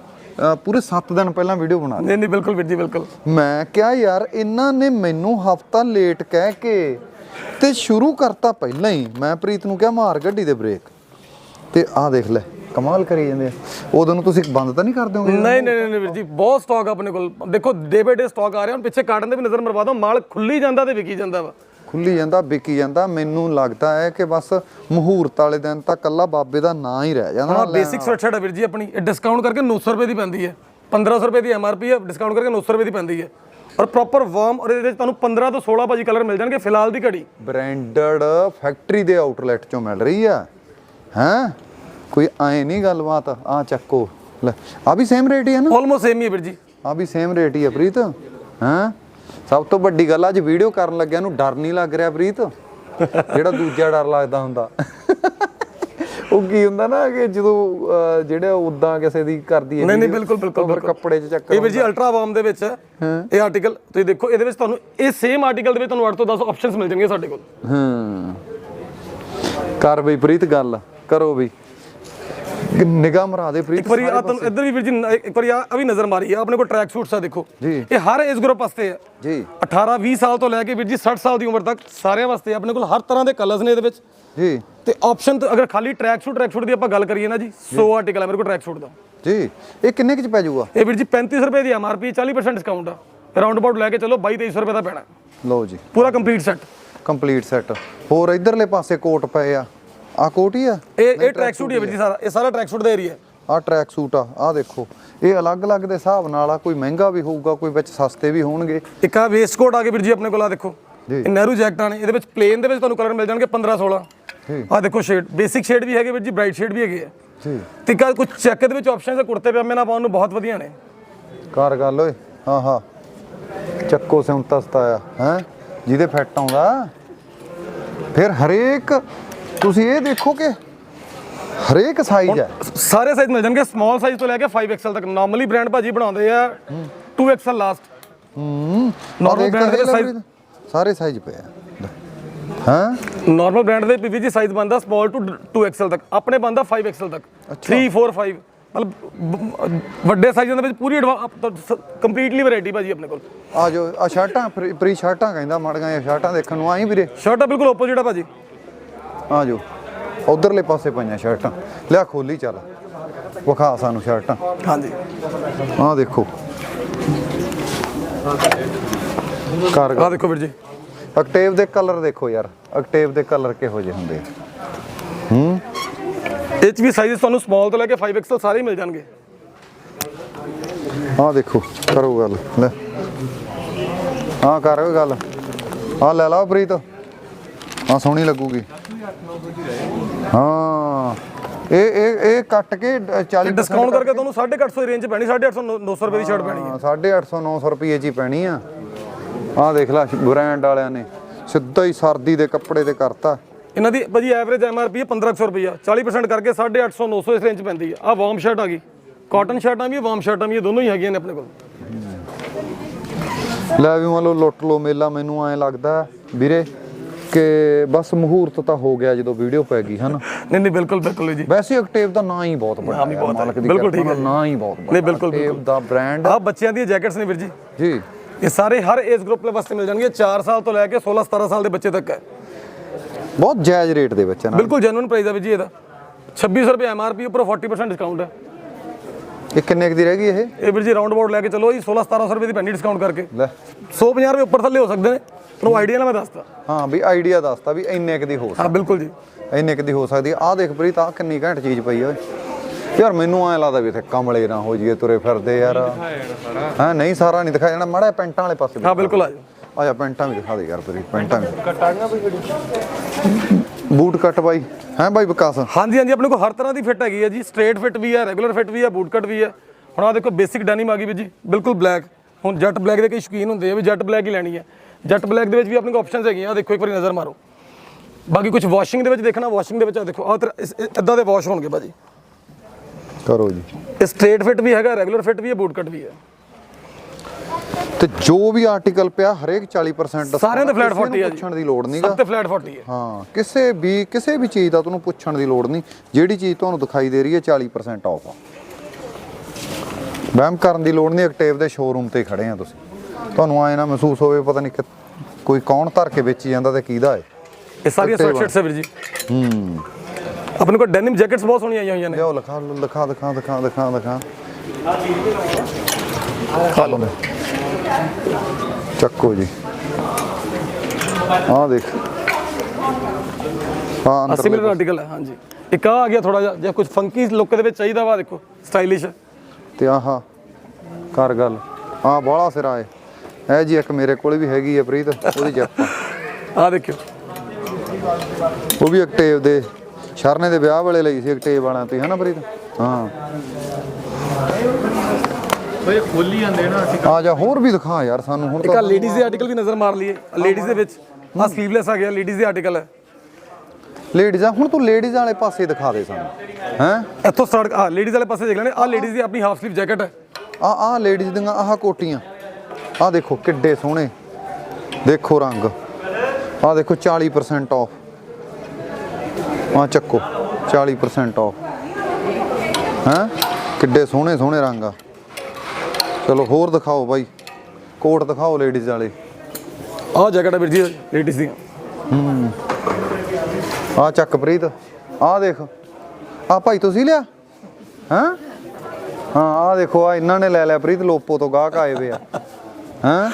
ਪੂਰੇ 7 ਦਿਨ ਪਹਿਲਾਂ ਵੀਡੀਓ ਬਣਾ ਲਈ। ਨਹੀਂ ਨਹੀਂ ਬਿਲਕੁਲ ਵੀਰ ਜੀ ਬਿਲਕੁਲ। ਮੈਂ ਕਿਹਾ ਯਾਰ ਇਹਨਾਂ ਨੇ ਮੈਨੂੰ ਹਫਤਾ ਲੇਟ ਕਹਿ ਕੇ ਤੇ ਸ਼ੁਰੂ ਕਰਤਾ ਪਹਿਲਾਂ ਹੀ। ਮੈਂ ਪ੍ਰੀਤ ਨੂੰ ਕਿਹਾ ਮਾਰ ਗੱਡੀ ਦੇ ਬ੍ਰੇਕ ਤੇ ਆਹ ਦੇਖ ਲੈ। ਕਮਾਲ ਕਰੀ ਜਾਂਦੇ ਆ। ਉਦੋਂ ਨੂੰ ਤੁਸੀਂ ਬੰਦ ਤਾਂ ਨਹੀਂ ਕਰ ਦਿਓਗੇ ਨਹੀਂ ਨਹੀਂ ਨਹੀਂ ਵੀਰ ਜੀ ਬਹੁਤ ਸਟਾਕ ਆਪਣੇ ਕੋਲ। ਦੇਖੋ ਡੇ ਬਾਈ ਡੇ ਸਟਾਕ ਆ ਰਿਹਾ ਹੁਣ ਪਿੱਛੇ ਕਾਟਨ ਦੇ ਵੀ ਨਜ਼ਰ ਮਰਵਾ ਦੋ ਮਾਲ ਖੁੱਲੀ ਜਾਂਦਾ ਤੇ ਵਿਕੀ ਜਾਂਦਾ ਵਾ। ਖੁੱਲੀ ਜਾਂਦਾ ਵਿਕੀ ਜਾਂਦਾ ਮੈਨੂੰ ਲੱਗਦਾ ਹੈ ਕਿ ਬਸ ਮਹੂਰਤ ਵਾਲੇ ਦਿਨ ਤਾਂ ਕੱਲਾ ਬਾਬੇ ਦਾ ਨਾਂ ਹੀ ਰਹਿ ਜਾਣਾ ਆ ਬੇਸਿਕ ਸਵੈਟਸ਼ਰਟ ਹੈ ਵੀਰ ਜੀ ਆਪਣੀ ਇਹ ਡਿਸਕਾਊਂਟ ਕਰਕੇ 900 ਰੁਪਏ ਦੀ ਪੈਂਦੀ ਹੈ। 1500 ਰੁਪਏ ਦੀ ਐਮਆਰਪੀ ਹੈ ਡਿਸਕਾਊਂਟ ਕਰਕੇ 900 ਰੁਪਏ ਦੀ ਪੈਂਦੀ ਹੈ। ਔਰ ਪ੍ਰੋਪਰ ਵਾਰਮ ਔਰ ਇਹਦੇ ਵਿੱਚ ਤੁਹਾਨੂੰ 15 ਤੋਂ 16 ਭਾਜੀ ਕਲਰ ਮਿਲ ਜਾਣਗੇ ਫਿਲਹਾਲ ਦੀ ਘੜੀ। ਬ੍ਰਾਂਡਡ ਫੈਕਟਰੀ ਦੇ ਆਊਟਲੈਟ ਚੋਂ ਮਿਲ ਰਹੀ ਆ ਹੈਂ? ਕੋਈ ਐ ਨਹੀਂ ਗੱਲਬਾਤ ਆ ਚੱਕੋ। ਲੈ ਆ ਵੀ ਸੇਮ ਰੇਟ ਹੀ ਆ ਨਾ? ਆਲਮੋਸਟ ਸੇਮ ਹੀ ਹੈ ਵੀਰ ਜੀ। ਆ ਵੀ ਸੇਮ ਰੇਟ ਹੀ ਆ ਪ੍ਰੀਤ। ਹੈਂ? ਸਭ ਤੋਂ ਵੱਡੀ ਗੱਲ ਅੱਜ ਵੀਡੀਓ ਕਰਨ ਲੱਗਿਆ ਨੂੰ ਡਰ ਨਹੀਂ ਲੱਗ ਰਿਹਾ ਪ੍ਰੀਤ। ਜਿਹੜਾ ਦੂਜਾ ਡਰ ਲੱਗਦਾ ਹੁੰਦਾ। ਉਹ ਕੀ ਹੁੰਦਾ ਨਾ ਕਿ ਜਦੋਂ ਜਿਹੜਾ ਉਦਾਂ ਕਿਸੇ ਦੀ ਕਰਦੀ ਹੈ ਨਹੀਂ ਨਹੀਂ ਬਿਲਕੁਲ ਬਿਲਕੁਲ ਫਿਰ। ਕੱਪੜੇ 'ਚ ਚੱਕਰ ਇਹ ਵੀਰ ਜੀ ਅਲਟਰਾ ਵਾਰਮ ਦੇ ਵਿੱਚ ਹੈ। ਇਹ ਆਰਟੀਕਲ ਤੁਸੀਂ ਦੇਖੋ ਇਹਦੇ ਵਿੱਚ ਤੁਹਾਨੂੰ ਇਹ ਸੇਮ ਆਰਟੀਕਲ ਦੇ ਵਿੱਚ ਤੁਹਾਨੂੰ 8 ਤੋਂ 10 ਆਪਸ਼ਨਸ ਮਿਲ ਜਾਣਗੇ ਸਾਡੇ ਕੋਲ। ਹਾਂ। ਕਰ ਬਈ ਪ੍ਰੀਤ ਗੱਲ ਕਰੋ ਬਈ। ਨਿਗਾਹ ਮਰਾ ਦੇ ਪ੍ਰੀਤ ਇੱਕ ਵਾਰੀ ਆ ਤੁਹਾਨੂੰ ਇੱਧਰ ਵੀ ਵੀਰ ਜੀ ਇੱਕ ਵਾਰੀ ਆ ਆ ਵੀ ਨਜ਼ਰ ਮਾਰੀ ਆ ਆਪਣੇ ਕੋਲ ਟਰੈਕ ਸੂਟਸ ਆ ਦੇਖੋ। ਇਹ ਹਰ ਏਜ ਗਰੁੱਪ ਵਾਸਤੇ ਹੈ ਜੀ। 18 20 ਸਾਲ ਤੋਂ ਲੈ ਕੇ ਵੀਰ ਜੀ 60 ਸਾਲ ਦੀ ਉਮਰ ਤੱਕ ਸਾਰਿਆਂ ਵਾਸਤੇ ਆਪਣੇ ਕੋਲ ਹਰ ਤਰ੍ਹਾਂ ਦੇ ਕਲਰਸ ਨੇ ਇਹਦੇ ਵਿੱਚ। ਜੀ। ਤੇ ਆਪਸ਼ਨ ਅਗਰ ਖਾਲੀ ਟਰੈਕ ਸੂਟ ਟਰੈਕ ਸੂਟ ਦੀ ਆਪਾਂ ਗੱਲ ਕਰੀਏ ਨਾ ਜੀ 100 ਆਰਟੀਕਲ ਹੈ ਮੇਰੇ ਕੋਲ ਟਰੈਕ ਸੂਟ ਦਾ। ਜੀ। ਇਹ ਕਿੰਨੇ ਕੁ ਚ ਪੈ ਜਾਊਗਾ? ਇਹ ਵੀਰ ਜੀ 35 ਰੁਪਏ ਦੀ ਐਮਆਰਪੀ 40% ਡਿਸਕਾਊਂਟ ਆ। ਰਾਉਂਡ ਅਬਾਊਟ ਲੈ ਕੇ ਚਲੋ 22 2300 ਰੁਪਏ ਦਾ ਪੈਣਾ। ਲਓ ਜੀ। ਪੂਰਾ ਕੰਪਲੀਟ ਸੈੱਟ ਕੰਪਲੀਟ ਸੈੱਟ ਹੋਰ ਇਧਰਲੇ ਪਾਸੇ ਕੋਟ ਪਏ ਆ। ਆ ਕੋਟ ਹੀ ਆ? ਇਹ ਇਹ ਟਰੈਕ ਸੂਟ ਹੀ ਹੈ ਵੀਰ ਜੀ ਸਾਰਾ। ਇਹ ਸਾਰਾ ਟਰੈਕ ਸੂਟ ਦਾ ਏਰੀਆ ਆ। ਟਰੈਕ ਸੂਟ ਆ ਆ ਦੇਖੋ। ਇਹ ਅਲੱਗ-ਅਲੱਗ ਦੇ ਹਿਸਾਬ ਨਾਲ ਆ ਕੋਈ ਮਹਿੰਗਾ ਵੀ ਹੋਊਗਾ ਕੋਈ ਵਿੱਚ ਸਸਤੇ ਵੀ ਹੋਣਗੇ। ਇੱਕ ਆ ਵੇਸਟ ਕੋਟ ਆ ਕੇ ਵੀਰ ਜੀ ਆਪਣੇ ਕੋਲ ਆ ਦੇਖੋ। ਇਹ ਨਹਿਰੂ ਜੈਕਟਾਂ ਨੇ ਇਹਦੇ ਵਿੱਚ ਪਲੇਨ ਦੇ ਵਿੱਚ ਤੁਹਾਨੂੰ ਕਲਰ ਮਿਲ ਜਾਣਗੇ 15 16 ਜੀ। ਆ ਦੇਖੋ ਸ਼ੇਡ ਬੇਸਿਕ ਸ਼ੇਡ ਵੀ ਹੈਗੇ ਵੀਰ ਜੀ ਬ੍ਰਾਈਟ ਸ਼ੇਡ ਵੀ ਹੈਗੇ ਆ। ਜੀ। ਤੇ ਕਾ ਕੁਝ ਚੈੱਕ ਦੇ ਵਿੱਚ ਆਪਸ਼ਨਸ ਹੈ ਕੁੜਤੇ ਪਜਾਮੇ ਨਾਲ ਪਾਉਣ ਨੂੰ ਬਹੁਤ ਵਧੀਆ ਨੇ। ਕਰ ਗੱਲ ਓਏ। ਹਾਂ ਹਾਂ। ਚੱਕੋ ਸਿੰਤਸਤਾ ਆ ਹੈ? ਜਿਹਦੇ ਫਿੱਟ ਆਉਂਦਾ। ਫਿਰ ਹਰੇਕ ਤੁਸੀਂ ਇਹ ਦੇਖੋ ਕਿ ਹਰੇਕ ਸਾਈਜ਼ ਹੈ। ਸਾਰੇ ਸਾਈਜ਼ ਮਿਲ ਜਾਣਗੇ ਸਮਾਲ ਸਾਈਜ਼ ਤੋਂ ਲੈ ਕੇ 5XL ਤੱਕ। ਨਾਰਮਲੀ ਬ੍ਰਾਂਡ ਭਾਜੀ ਬਣਾਉਂਦੇ ਆ 2XL ਲਾਸਟ ਹੂੰ। Normal brand ਦੇ size- ਸਾਰੇ ਸਾਈਜ਼ ਪਏ ਆ। ਹਾਂ? ਨਾਰਮਲ ਬ੍ਰਾਂਡ ਦੇ ਪੀਵੀ ਜੀ ਸਾਈਜ਼ ਬੰਦਾ ਸਮਾਲ ਟੂ 2XL ਤੱਕ। ਆਪਣੇ ਬੰਦਾ 5XL ਤੱਕ। 3 4 5 ਮਤਲਬ ਵੱਡੇ ਸਾਈਜ਼ਾਂ ਦੇ ਵਿੱਚ ਪੂਰੀ ਕੰਪਲੀਟਲੀ ਵੈਰਾਈਟੀ ਭਾਜੀ ਆਪਣੇ ਕੋਲ। ਆ ਜੋ ਆ ਸ਼ਰਟਾਂ ਪ੍ਰੀ- ਸ਼ਰਟਾਂ ਕਹਿੰਦਾ ਮਾੜੀਆਂ ਜਿਹੀਆਂ ਸ਼ਰਟਾਂ ਦੇਖਣ ਨੂੰ ਆਈ ਵੀਰੇ। ਸ਼ਰਟ ਬਿਲਕੁਲ ਆਪੋਜ਼ਿਟ ਆ ਭਾਜੀ। ਆ ਜੋ ਉਧਰਲੇ ਪਾਸੇ ਪਈਆਂ ਸ਼ਰਟਾਂ। ਲਿਆ ਖੋਲੀ ਚੱਲ। ਵਿਖਾ ਸਾਨੂੰ ਸ਼ਰਟਾਂ। ਹਾਂਜੀ। ਆਹ ਦੇਖੋ। ਕਰ ਆ ਦੇਖੋ ਵੀਰ ਜੀ। ਅਕਟੇਵ ਦੇ ਕਲਰ ਦੇਖੋ ਯਾਰ। ਅਕਟੇਵ ਦੇ ਕਲਰ ਕਿਹੋ ਜਿਹੇ ਹੁੰਦੇ ਆ। ਹੂੰ? ਇਹ ਚ ਵੀ ਸਾਈਜ਼ ਤੁਹਾਨੂੰ ਸਮਾਲ ਤੋਂ ਲੈ ਕੇ 5XL ਸਾਰੇ ਹੀ ਮਿਲ ਜਾਣਗੇ। ਆਹ ਦੇਖੋ ਕਰੋ ਗੱਲ। ਲੈ। ਹਾਂ ਕਰੋ ਗੱਲ। ਆਹ ਲੈ ਲਓ ਪ੍ਰੀਤ। ਆਹ ਸੋਹਣੀ ਲੱਗੂਗੀ। ਹਾਂ। ਇਹ ਇਹ ਇਹ ਕੱਟ ਕੇ 40 ਡਿਸਕਾਊਂਟ ਕਰਕੇ ਤੁਹਾਨੂੰ 850 ਦੀ ਰੇਂਜ ਪੈਣੀ 850 900 ਰੁਪਏ ਦੀ ਸ਼ਰਟ ਪੈਣੀ ਹੈ। 850 900 ਰੁਪਏ ਜੀ ਪੈਣੀ ਆ। ਆਹ ਦੇਖ ਲੈ ਬ੍ਰਾਂਡ ਵਾਲਿਆਂ ਨੇ। ਸਿੱਧਾ ਹੀ ਸਰਦੀ ਦੇ ਕੱਪੜੇ ਤੇ ਕਰਤਾ। ਇਹਨਾਂ ਦੀ ਭਾਜੀ ਐਵਰੇਜ ਐਮਆਰਪੀ ਹੈ 1500 ਰੁਪਈਆ। 40% ਕਰਕੇ 850 900 ਇਸ ਰੇਂਜ ਪੈਂਦੀ ਹੈ ਆ ਵਾਰਮ ਸ਼ਰਟ ਆ ਗਈ। ਕਾਟਨ ਸ਼ਰਟਾਂ ਵੀ ਵਾਰਮ ਸ਼ਰਟਾਂ ਵੀ ਇਹ ਦੋਨੋਂ ਹੀ ਹੈਗੀਆਂ ਨੇ ਆਪਣੇ ਕੋਲ। ਲੈ ਵੀ ਮੰਨ ਲਓ ਲੁੱਟ ਲੋ ਮੇਲਾ ਮੈਨੂੰ ਐਂ ਲੱਗਦਾ। ਵੀਰੇ ਕਿ ਬਸ ਮਹੂਰਤ ਤਾਂ ਹੋ ਗਿਆ ਜਦੋਂ ਵੀਡੀਓ ਪੈ ਗਈ ਹਨ? ਨਹੀਂ ਨਹੀਂ ਬਿਲਕੁਲ ਬਿਲਕੁਲ ਜੀ। ਵੈਸੇ ਅਕਟੇਵ ਦਾ ਨਾਂ ਹੀ ਬਹੁਤ ਵੀ ਹੈ। ਮਾਲਕ ਦੀ ਬਿਲਕੁਲ ਠੀਕ ਹੈ ਨਾਂ ਹੀ ਬਹੁਤ ਵੱਡਾ ਨਹੀਂ, ਬਿਲਕੁਲ, ਅਕਟੇਵ ਦਾ ਬ੍ਰਾਂਡ ਆ ਬੱਚਿਆਂ ਦੀਆਂ ਜੈਕਟਸ ਨੇ ਵੀਰ ਜੀ। ਜੀ। ਇਹ ਸਾਰੇ ਹਰ ਏਜ ਗਰੁੱਪ ਵਾਸਤੇ ਮਿਲ ਜਾਣਗੇ 4 ਸਾਲ ਤੋਂ ਲੈ ਕੇ 16 17 ਸਾਲ ਦੇ ਬੱਚੇ ਤੱਕ ਹੈ। ਬਹੁਤ ਜਾਇਜ਼ ਰੇਟ ਦੇ ਵਿੱਚ ਹੈ ਨਾ। ਬਿਲਕੁਲ ਜੈਨੂਇਨ ਪ੍ਰਾਈਸ ਹੈ ਵੀਰ ਜੀ ਇਹਦਾ। 2600 ਰੁਪਏ ਐਮਆਰਪੀ ਉੱਪਰ 40% ਡਿਸਕਾਊਂਟ ਹੈ। ਇਹ ਕਿੰਨੇ ਕੁ ਦੀ ਰਹਿ ਗਈ ਇਹ? ਇਹ ਵੀਰ ਜੀ ਰਾਉਂਡ ਅਬਾਊਟ ਲੈ ਕੇ ਚਲੋ ਜੀ 16 1700 ਰੁਪਏ ਦੀ ਪੈਂਦੀ ਡਿਸਕਾਊਂਟ ਕਰਕੇ। ਲੈ। 150 ਰੁਪਏ ਉੱਪਰ ਥੱਲੇ ਹੋ ਸਕਦੇ ਨੇ ਤੁਹਾਨੂੰ ਆਈਡੀਆ ਨਾਲ ਮੈਂ ਦੱਸਦਾ ਹਾਂ ਵੀ ਆਈਡੀਆ ਦੱਸਤਾ ਵੀ ਇੰਨੇ ਕੁ ਦੀ ਹੋ ਹਾਂ ਬਿਲਕੁਲ ਜੀ। ਸਕਦੀ। ਇੰਨੇ ਕੁ ਦੀ ਹੋ ਸਕਦੀ ਆਹ ਦੇਖ ਪ੍ਰੀਤ ਆਹ ਕਿੰਨੀ ਘੈਂਟ ਚੀਜ਼ ਪਈ ਓਏ ਯਾਰ ਮੈਨੂੰ ਐ ਲੱਗਦਾ ਵੀ ਇੱਥੇ ਕਮਲੇ ਨਾ ਹੋ ਜੀਏ ਤੁਰੇ ਫਿਰਦੇ ਯਾਰ। ਹਾਂ ਨਹੀਂ ਸਾਰਾ ਨਹੀਂ ਦਿਖਾਇਆ ਜਾਣਾ। ਮਾੜਾ ਪੈਂਟਾਂ ਵਾਲੇ ਪਾਸੇ ਹਾਂ ਬਿਲਕੁਲ ਆ ਜਾਓ। ਆ ਜਾ ਪੈਂਟਾਂ ਵੀ ਦਿਖਾ ਦੇ ਯਾਰ ਪ੍ਰੀਤ ਪੈਂਟਾਂ ਵੀ। ਕਟਾਂਗਾ ਬੂਟ ਕੱਟ ਬਾਈ। ਹੈ ਬਾਈ ਵਿਕਾਸ? ਹਾਂਜੀ ਹਾਂਜੀ ਆਪਣੇ ਕੋਲ ਹਰ ਤਰ੍ਹਾਂ ਦੀ ਫਿੱਟ ਹੈਗੀ ਹੈ ਜੀ। ਸਟ੍ਰੇਟ ਫਿੱਟ ਵੀ ਹੈ ਰੈਗੂਲਰ ਫਿੱਟ ਵੀ ਹੈ ਬੂਟ ਕੱਟ ਵੀ ਹੈ ਹੁਣ ਆ ਦੇਖੋ ਬੇਸਿਕ ਡੈਨਿਮ ਆ ਗਈ ਵੀ ਜੀ ਬਿਲਕੁਲ ਬਲੈਕ ਹੁਣ ਜੈਟ ਬਲੈਕ ਦੇ ਕਈ ਸ਼ੌਕੀਨ ਹੁੰਦੇ ਆ ਵੀ ਜੈਟ ਬਲੈਕ ਹੀ ਲੈਣੀ ਹੈ ਜੈਟ ਬਲੈਕ ਦੇ ਵਿੱਚ ਵੀ ਆਪਣੇ ਕੋਲ ਆਪਸ਼ਨਸ ਹੈਗੀਆਂ ਆ ਦੇਖੋ ਇੱਕ ਵਾਰੀ ਨਜ਼ਰ ਮਾਰੋ। ਬਾਕੀ ਕੁਝ ਵਾਸ਼ਿੰਗ ਦੇ ਵਿੱਚ ਦੇਖਣਾ ਵਾਸ਼ਿੰਗ ਦੇ ਵਿੱਚ ਆ ਦੇਖੋ ਆ ਇਦਾਂ ਦੇ ਵਾਸ਼ ਹੋਣਗੇ ਭਾਜੀ। ਕਰੋ ਜੀ। ਇਹ ਸਟ੍ਰੇਟ ਫਿੱਟ ਵੀ ਹੈਗਾ ਰੈਗੂਲਰ ਫਿੱਟ ਵੀ ਹੈ ਬੂਟ ਕੱਟ ਵੀ ਹੈ ਤੇ ਜੋ ਵੀ ਆਰਟੀਕਲ ਪਿਆ ਹਰੇਕ 40% ਦਾ ਸਾਰਿਆਂ ਦੇ ਫਲੈਟ 40 ਹੈ ਜੀ। ਪੁੱਛਣ ਦੀ ਲੋੜ ਨਹੀਂਗਾ ਸਭ ਤੇ ਫਲੈਟ 40 ਹੈ ਹਾਂ ਕਿਸੇ ਵੀ ਕਿਸੇ ਵੀ ਚੀਜ਼ ਦਾ ਤੁਹਾਨੂੰ ਪੁੱਛਣ ਦੀ ਲੋੜ ਨਹੀਂ। ਜਿਹੜੀ ਚੀਜ਼ ਤੁਹਾਨੂੰ ਦਿਖਾਈ ਦੇ ਰਹੀ ਹੈ 40% ਆਫ ਆ। ਵਹਿਮ ਕਰਨ ਦੀ ਲੋੜ ਨਹੀਂ ਐਕਟਿਵ ਦੇ ਸ਼ੋਰੂਮ ਤੇ ਖੜੇ ਆ ਤੁਸੀਂ। ਤੁਹਾਨੂੰ ਆਏ ਨਾ ਮਹਿਸੂਸ ਹੋਵੇ ਪਤਾ ਨਹੀਂ ਕੋਈ ਕੌਣ ਧਰ ਕੇ ਵੇਚੀ ਜਾਂਦਾ ਤੇ ਕਿਹਦਾ ਹੈ। ਇਹ ਸਾਰੀਆਂ ਸਵੈਟਸ਼ਰਟਸ ਹੈ ਵੀਰ ਜੀ। ਹੂੰ। ਆਪਣੇ ਕੋਲ ਡੈਨਿਮ ਜੈਕਟਸ ਬਹੁਤ ਸੋਹਣੀਆਂ ਆਈਆਂ ਹੋਈਆਂ ਨੇ। ਲਿਆਓ ਲਿਖਾ ਲਓ, ਲਿਖਾ ਦਿਖਾ ਦਿਖਾ ਦਿਖਾ ਦਿਖਾ। ਖਾ ਲਓ। ਚੱਕੋ ਜੀ। ਆਹ ਦੇਖ। ਹਾਂ ਅੰਦਰ ਸਿਮਿਲਰ ਆਰਟੀਕਲ ਹੈ ਹਾਂਜੀ। ਇੱਕ ਆ ਆ ਗਿਆ ਥੋੜਾ ਜਿਹਾ ਜੇ ਕੁਝ ਫੰਕੀ ਲੁੱਕ ਦੇ ਵਿੱਚ ਚਾਹੀਦਾ ਵਾ ਦੇਖੋ ਸਟਾਈਲਿਸ਼ ਤੇ ਆਹ ਕਰ ਗੱਲ। ਆ ਬਾਹਲਾ ਸਿਰਾ ਏ ਇਹ ਜੀ ਇੱਕ ਮੇਰੇ ਕੋਲ ਵੀ ਹੈਗੀ ਹੈ ਪ੍ਰੀਤ ਉਹਦੀ ਜੱਪ ਆ। ਦੇਖਿਓ। ਉਹ ਵੀ ਐਕਟਿਵ ਦੇ ਸ਼ਰਨੇ ਦੇ ਵਿਆਹ ਵੇਲੇ ਲਈ ਸੀ ਐਕਟਿਵ ਵਾਲਿਆਂ ਤੇ ਹਨਾ ਪ੍ਰੀਤ? ਹਾਂ। ਬਈ ਖੋਲੀ ਜਾਂਦੇ ਨਾ ਅਸੀਂ ਆ ਜਾ ਹੋਰ ਵੀ ਦਿਖਾ ਯਾਰ ਸਾਨੂੰ ਹੁਣ ਇੱਕ ਤਾਂ ਲੇਡੀਜ਼ ਦੇ ਆਰਟੀਕਲ ਵੀ ਨਜ਼ਰ ਮਾਰ ਲਈਏ। ਲੇਡੀਜ਼ ਦੇ ਵਿੱਚ ਆ ਸਲੀਵਲੈਸ ਆ ਗਿਆ ਲੇਡੀਜ਼ ਦੇ ਆਰਟੀਕਲ ਹੈ। ਲੇਡੀਜ਼ ਆ ਹੁਣ ਤੂੰ ਲੇਡੀਜ਼ ਵਾਲੇ ਪਾਸੇ ਦਿਖਾ ਦੇ ਸਾਨੂੰ ਹੈ? ਇੱਥੋਂ ਸਟਾਰਟ ਆ ਲੇਡੀਜ਼ ਵਾਲੇ ਪਾਸੇ ਦੇਖ ਲੈਣੇ ਆ ਲੇਡੀਜ਼ ਦੀ ਆਪਣੀ ਹਾਫ ਸਲੀਵ ਜੈਕਟ ਹੈ। ਆ ਆ ਲੇਡੀਜ਼ ਦੀਆਂ ਆਹ ਕੋਟੀਆਂ ਆ ਦੇਖੋ ਕਿੱਡੇ ਸੋਹਣੇ ਦੇਖੋ ਰੰਗ ਆ ਦੇਖੋ 40% ਆਫ ਆ ਚੱਕੋ 40% ਆਫ ਹੈ? ਕਿੱਡੇ ਸੋਹਣੇ ਸੋਹਣੇ ਰੰਗ ਆ। ਚਲੋ ਹੋਰ ਦਿਖਾਓ ਬਾਈ। ਕੋਟ ਦਿਖਾਓ ਲੇਡੀਜ਼ ਵਾਲੇ। ਆ ਜੈਕਟ ਹੈ ਵੀਰ ਜੀ ਲੇਡੀਜ਼ ਦੀਆਂ। ਆ ਚੱਕ ਪ੍ਰੀਤ। ਆ ਦੇਖ। ਆ ਭਾਈ ਤੁਸੀਂ ਲਿਆ? ਹੈਂ? ਹਾਂ ਆ ਦੇਖੋ ਆ ਇਹਨਾਂ ਨੇ ਲੈ ਲਿਆ ਪ੍ਰੀਤ ਲੋਪੋ ਤੋਂ ਗਾਹਕ ਆਏ ਵੇ ਆ। ਹੈਂ?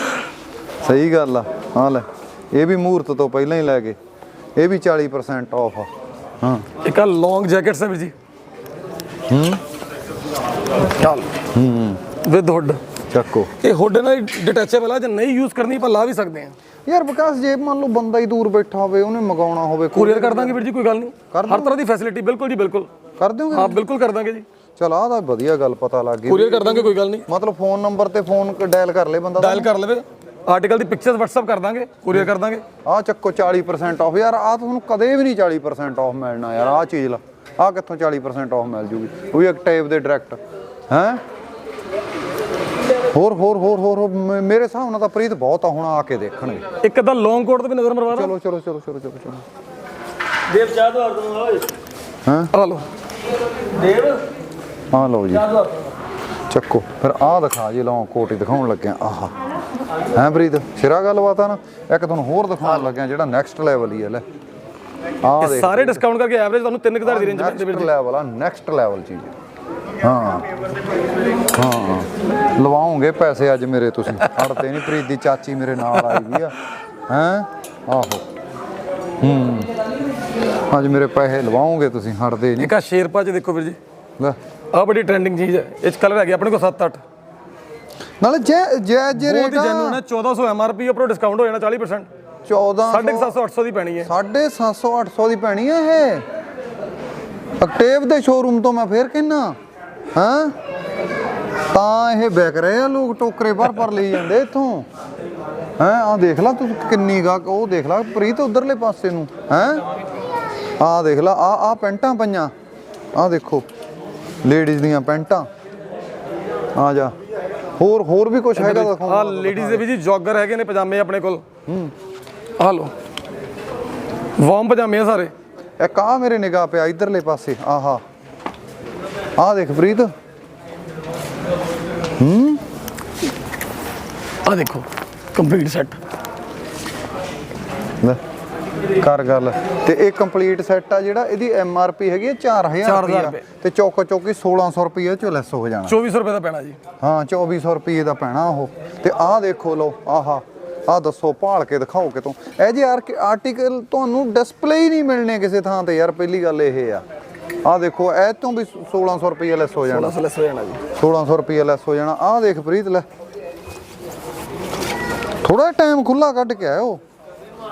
ਸਹੀ ਗੱਲ ਆ। ਆ ਲੈ ਇਹ ਵੀ ਮਹੂਰਤ ਤੋਂ ਪਹਿਲਾਂ ਹੀ ਲੈ ਗਏ। ਇਹ ਵੀ 40% ਆਫ ਆ। ਹਾਂ। ਇੱਕ ਆ ਲੌਂਗ ਜੈਕਟਸ ਹੈ ਵੀਰ ਜੀ। ਹੂੰ। ਚੱਲ। ਹੂੰ। ਵਿਦ ਹੁੱਡ ਚੱਕੋ। ਇਹ ਹੁੱਡ ਨਾਲ ਡਿਟੈਚੇਬਲ ਆ ਜੇ ਨਹੀਂ ਯੂਜ਼ ਕਰਨੀ ਆਪਾਂ ਲਾ ਵੀ ਸਕਦੇ ਆ ਯਾਰ ਵਿਕਾਸ ਜੇ ਮੰਨ ਲਓ ਬੰਦਾ ਹੀ ਦੂਰ ਬੈਠਾ ਹੋਵੇ ਉਹਨੇ ਮੰਗਾਉਣਾ ਹੋਵੇ ਕੁਰੀਅਰ ਕਰ ਦਾਂਗੇ ਵੀਰ ਜੀ ਕੋਈ ਗੱਲ ਨਹੀਂ। ਹਰ ਤਰ੍ਹਾਂ ਦੀ ਫੈਸਿਲਿਟੀ ਬਿਲਕੁਲ ਜੀ ਬਿਲਕੁਲ। ਕਰ ਦਿਓਗੇ ਹਾਂ ਬਿਲਕੁਲ ਕਰ ਦਾਂਗੇ ਜੀ। ਚਲ ਆਹ ਤਾਂ ਵਧੀਆ ਗੱਲ ਪਤਾ ਲੱਗ ਗਈ। ਕੁਰੀਅਰ ਕਰ ਦਾਂਗੇ ਕੋਈ ਗੱਲ ਨਹੀਂ। ਮਤਲਬ ਫੋਨ ਨੰਬਰ ਤੇ ਫੋਨ ਡਾਇਲ ਕਰ ਲੇ ਬੰਦਾ ਡਾਇਲ ਕਰ ਲਵੇ। ਆਰਟੀਕਲ ਦੀ ਪਿਕਚਰਸ WhatsApp ਕਰ ਦਾਂਗੇ ਕੁਰੀਅਰ ਕਰ ਦਾਂਗੇ। ਆ ਚੱਕੋ 40% ਆਫ ਯਾਰ ਆ ਤੁਹਾਨੂੰ ਕਦੇ ਵੀ ਨਹੀਂ 40% ਆਫ ਮਿਲਣਾ ਯਾਰ ਆ ਚੀਜ਼ ਲਾ। ਆ ਕਿੱਥੋਂ 40% ਆਫ ਮਿਲ ਜੂਗੀ? ਉਹ ਵੀ ਐਕਟਿਵ ਦੇ ਡਾਇਰੈਕਟ ਹੈ? ਹੋਰ ਹੋਰ ਹੋਰ ਹੋਰ ਹੋਰ, ਮ- ਮੇਰੇ ਹਿਸਾਬ ਨਾਲ ਤਾਂ ਪ੍ਰੀਤ ਬਹੁਤ ਆ ਹੁਣ ਆ ਕੇ ਦੇਖਣਗੇ। ਇੱਕ ਅੱਧਾ ਲੌਂਗ ਕੋਟ ਤੇ ਵੀ ਨਜ਼ਰ ਮਰਵਾ ਦਾਂ ਚਲੋ ਚਲੋ ਚਲੋ ਚਲੋ ਚਲੋ ਚਲੋ। ਦੇਵ ਚਾਹ ਦੋ ਦੂੰਗਾ ਓਏ ਹਾਂ? ਆ ਲਓ। ਦੇਵ? ਆ ਲਓ ਜੀ। ਚਾਹ ਦੋ ਚੱਕੋ ਫਿਰ ਆ ਦਿਖਾ ਜੀ ਲੌਂਗ ਕੋਟ ਹੀ ਦਿਖਾਉਣ ਲੱਗਿਆ। ਆਹਾ। ਹੈ ਪ੍ਰੀਤ ਸਿਰਾ ਗੱਲਬਾਤ ਆ ਨਾ? ਇੱਕ ਤੁਹਾਨੂੰ ਹੋਰ ਦਿਖਾਉਣ ਲੱਗਿਆ ਜਿਹੜਾ ਨੈਕਸਟ ਲੈਵਲ ਹੀ ਹੈ ਲੈ। ਆ ਇਹ ਦੇਖ ਸਾਰੇ ਡਿਸਕਾਊਂਟ ਕਰਕੇ ਐਵਰੇਜ ਤੁਹਾਨੂੰ 3000 ਦੀ ਰੇਂਜ ਵਿੱਚ ਨੈਕਸਟ ਲੈਵਲ ਆ ਨੈਕਸਟ ਲੈਵਲ ਚੀਜ਼। ਹੈ। ਹਾਂ ਲਵਾਉਂਗੇ ਪੈਸੇ ਅੱਜ ਮੇਰੇ ਤੁਸੀਂ। ਹੜਦੇ ਨਹੀਂ ਪ੍ਰੀਤ ਦੀ ਚਾਚੀ ਮੇਰੇ ਨਾਲ ਆਈ ਵੀ ਆ। ਹੈ? ਆਹੋ। ਹੂੰ। ਅੱਜ ਮੇਰੇ ਪੈਸੇ ਲਵਾਉਂਗੇ ਤੁਸੀਂ ਹੜਦੇ ਨਹੀਂ ਇੱਕ ਆ ਸ਼ੇਰਪਾ ਚ ਦੇਖੋ ਵੀਰ ਜੀ। ਲੈ। ਆ ਬੜੀ ਟ੍ਰੈਂਡਿੰਗ ਚੀਜ਼ ਹੈ। ਚ ਕਲਰ ਹੈਗੇ ਆਪਣੇ ਕੋਲ 7-8 ਨਾਲੇ ਜੈ ਜੈ ਜੇ ਰੇਟ ਹੀ ਜੈਨੂਨ ਹੈ 1400 ਐਮਆਰਪੀ ਉੱਪਰੋਂ ਡਿਸਕਾਊਂਟ ਹੋ ਜਾਣਾ 40% 14 750 800 ਦੀ ਪੈਣੀ ਹੈ। 750 800 ਦੀ ਪੈਣੀ ਹੈ ਇਹ। ਅਕਟੇਵ ਦੇ ਸ਼ੋਰੂਮ ਤੋਂ ਮੈਂ ਫੇਰ ਕਹਿਣਾ ਹਾਂ? ਤਾਂ ਇਹ ਵਿਕ ਰਹੇ ਆ ਲੋਕ ਟੋਕਰੇ ਭਰ ਭਰ ਲਈ ਜਾਂਦੇ ਇੱਥੋਂ। ਹੈਂ? ਆ ਦੇਖ ਲੈ ਤੂੰ ਕਿੰਨੀ ਗਾ ਉਹ ਦੇਖ ਲੈ ਪ੍ਰੀਤ ਉਧਰਲੇ ਪਾਸੇ ਨੂੰ ਹੈਂ? ਆ ਦੇਖ ਲੈ ਆ ਆ ਪੈਂਟਾਂ ਪਈਆਂ। ਆ ਦੇਖੋ ਲੇਡੀਜ਼ ਦੀਆਂ ਪੈਂਟਾਂ। ਆ ਜਾ। ਹੋਰ ਹੋਰ ਵੀ ਕੁਝ ਹੈਗਾ ਆ ਦਿਖਾਉਣਾ ਲੇਡੀਜ਼ ਦੇ ਵੀ ਜੀ ਜੌਗਰ ਹੈਗੇ ਨੇ ਪਜਾਮੇ ਆਪਣੇ ਕੋਲ। ਹੂੰ। ਆ ਲਓ। ਵਾਰਮ ਪਜਾਮੇ ਆ ਸਾਰੇ। ਇੱਕ ਆ ਮੇਰੇ ਨਿਗਾਹ ਪਿਆ ਇਧਰਲੇ ਪਾਸੇ ਆਹਾ। ਆ ਦੇਖ ਪ੍ਰੀਤ। ਆ ਦੇਖੋ ਕੰਪਲੀਟ ਸੈੱਟ ਲੈ ਕਰ ਗੱਲ। ਤੇ ਇਹ ਕੰਪਲੀਟ ਸੈੱਟ ਆ ਜਿਹੜਾ ਇਹਦੀ ਐਮ ਆਰ ਪੀ ਹੈਗੀ ਆ 4000 4000 ਰੁਪਏ। ਤੇ ਚੌਕਾ ਚੌਕੀ 1600 ਰੁਪਏ ਚ ਲੈਸ ਹੋ ਜਾਣਾ। 2400 ਰੁਪਏ ਦਾ ਪੈਣਾ ਜੀ। ਹਾਂ 2400 ਰੁਪਏ ਦਾ ਪੈਣਾ ਉਹ। ਤੇ ਆਹ ਦੇਖੋ ਲਓ ਆਹਾ ਆਹ ਦੱਸੋ ਭਾਲ ਕੇ ਦਿਖਾਓ ਕਿਤੋਂ। ਇਹ ਜੇ ਆਰਟੀਕਲ ਤੁਹਾਨੂੰ ਡਿਸਪਲੇ ਹੀ ਨਹੀਂ ਮਿਲਣੇ ਕਿਸੇ ਥਾਂ ਤੇ ਯਾਰ ਪਹਿਲੀ ਗੱਲ ਇਹ ਆ। ਆਹ ਦੇਖੋ ਇਹ ਤੋਂ ਵੀ 1600 ਰੁਪਏ ਲੈਸ ਹੋ ਜਾਣਾ। 1600 ਲੈਸ ਹੋ ਜਾਣਾ ਜੀ। 1600 ਰੁਪਏ ਲੈਸ ਹੋ ਜਾਣਾ। ਆਹ ਦੇਖ ਪ੍ਰੀਤ ਲੈ। ਥੋੜਾ ਟਾਈਮ ਖੁੱਲਾ ਕੱਢ ਕੇ ਆਇਓ।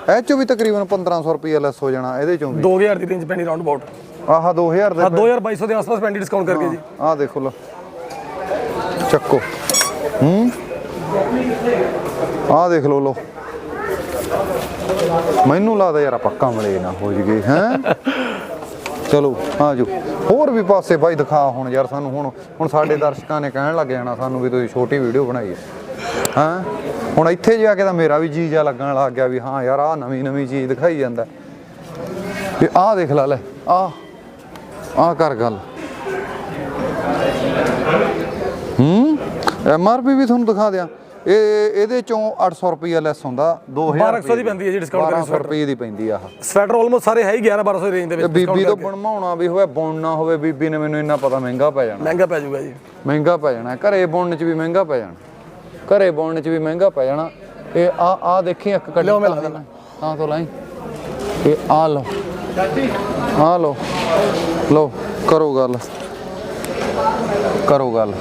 ਇਹ ਚੋਂ ਵੀ ਤਕਰੀਬਨ 1500 ਰੁਪਏ ਲੈਸ ਹੋ ਜਾਣਾ ਇਹਦੇ ਚੋਂ ਵੀ। 2000 ਦੀ ਰੇਂਜ ਪੈਣੀ ਰਾਉਂਡ ਅਬਾਊਟ ਆਹ 2000 ਦੇ ਹਾਂ 2200 ਦੇ ਆਸ-ਪਾਸ ਪੈਣੀ ਡਿਸਕਾਊਂਟ ਕਰਕੇ ਜੀ। ਆਹ ਦੇਖੋ ਲੋ। ਚੱਕੋ। ਹੂੰ? ਆਹ ਦੇਖ ਲੋ ਲੋ ਮੈਨੂੰ ਲੱਗਦਾ ਯਾਰ ਆਪਾਂ ਕਮਲੇ ਨਾ ਹੋ ਜਗੇ ਹੈ? ਚਲੋ। ਆ ਜੋ। ਹੋਰ ਵੀ ਪਾਸੇ ਬਾਈ ਦਿਖਾ ਹੁਣ ਯਾਰ ਸਾਨੂੰ ਹੁਣ ਹੁਣ ਸਾਡੇ ਦਰਸ਼ਕਾਂ ਨੇ ਕਹਿਣ ਲੱਗ ਜਾਣਾ ਸਾਨੂੰ ਵੀ ਤੁਸੀਂ ਛੋਟੀ ਵੀਡੀਓ ਬਣਾਈ ਹੈ। ਹਾਂ? ਹੁਣ ਇੱਥੇ ਜਾ ਕੇ ਤਾਂ ਮੇਰਾ ਵੀ ਜੀ ਜਾ ਲੱਗਣ ਲੱਗ ਗਿਆ ਵੀ ਹਾਂ ਯਾਰ ਆਹ ਨਵੀਂ ਨਵੀਂ ਚੀਜ਼ ਦਿਖਾਈ ਜਾਂਦਾ। ਵੀ ਆਹ ਦੇਖ ਲਾ ਲੈ, ਆਹ ਆਹ ਕਰ ਗੱਲ। ਹੂੰ? ਐਮ ਆਰ ਪੀ ਵੀ ਤੁਹਾਨੂੰ ਦਿਖਾ ਦਿਆਂ। ਇਹ ਇਹਦੇ ਚੋਂ 800 ਰੁਪਏ ਲੈਸ ਹੁੰਦਾ 2000 1200 ਦੀ ਪੈਂਦੀ ਹੈ ਜੀ discount ਕਰਕੇ 1200 ਰੁਪਏ ਦੀ ਪੈਂਦੀ ਆ ਸਵੈਟਰ ਆਲਮੋਸਟ ਸਾਰੇ ਹੈ ਹੀ 11 1200 ਰੇਂਜ ਦੇ ਵਿੱਚ ਬੀਬੀ ਤੋਂ। ਬਣਵਾਉਣਾ ਵੀ ਹੋਵੇ ਬੁਣਨਾ ਹੋਵੇ ਬੀਬੀ ਨੇ ਮੈਨੂੰ ਇੰਨਾ ਪਤਾ ਮਹਿੰਗਾ ਪੈ ਜਾਣਾ। ਮਹਿੰਗਾ ਪੈ ਜਾਊਗਾ ਜੀ। ਮਹਿੰਗਾ ਪੈ ਜਾਣਾ ਘਰੇ ਬੁਣਨ ਚ ਵੀ ਮਹਿੰਗਾ ਪੈ ਜਾਣਾ। ਘਰੇ ਬੁਣਨ ਚ ਵੀ ਮਹਿੰਗਾ ਪੈ ਜਾਣਾ। ਇਹ ਆ ਆ ਦੇਖੀ ਇੱਕ ਕੱਢ ਲਿਆਓ ਮੈਂ ਲਾ ਦਿੰਦਾ। ਤਾਂ ਤੋਂ ਲਾਈ। ਇਹ ਆ ਲਓ। ਆ ਲਓ। ਲਓ ਕਰੋ ਗੱਲ। ਕਰੋ ਗੱਲ।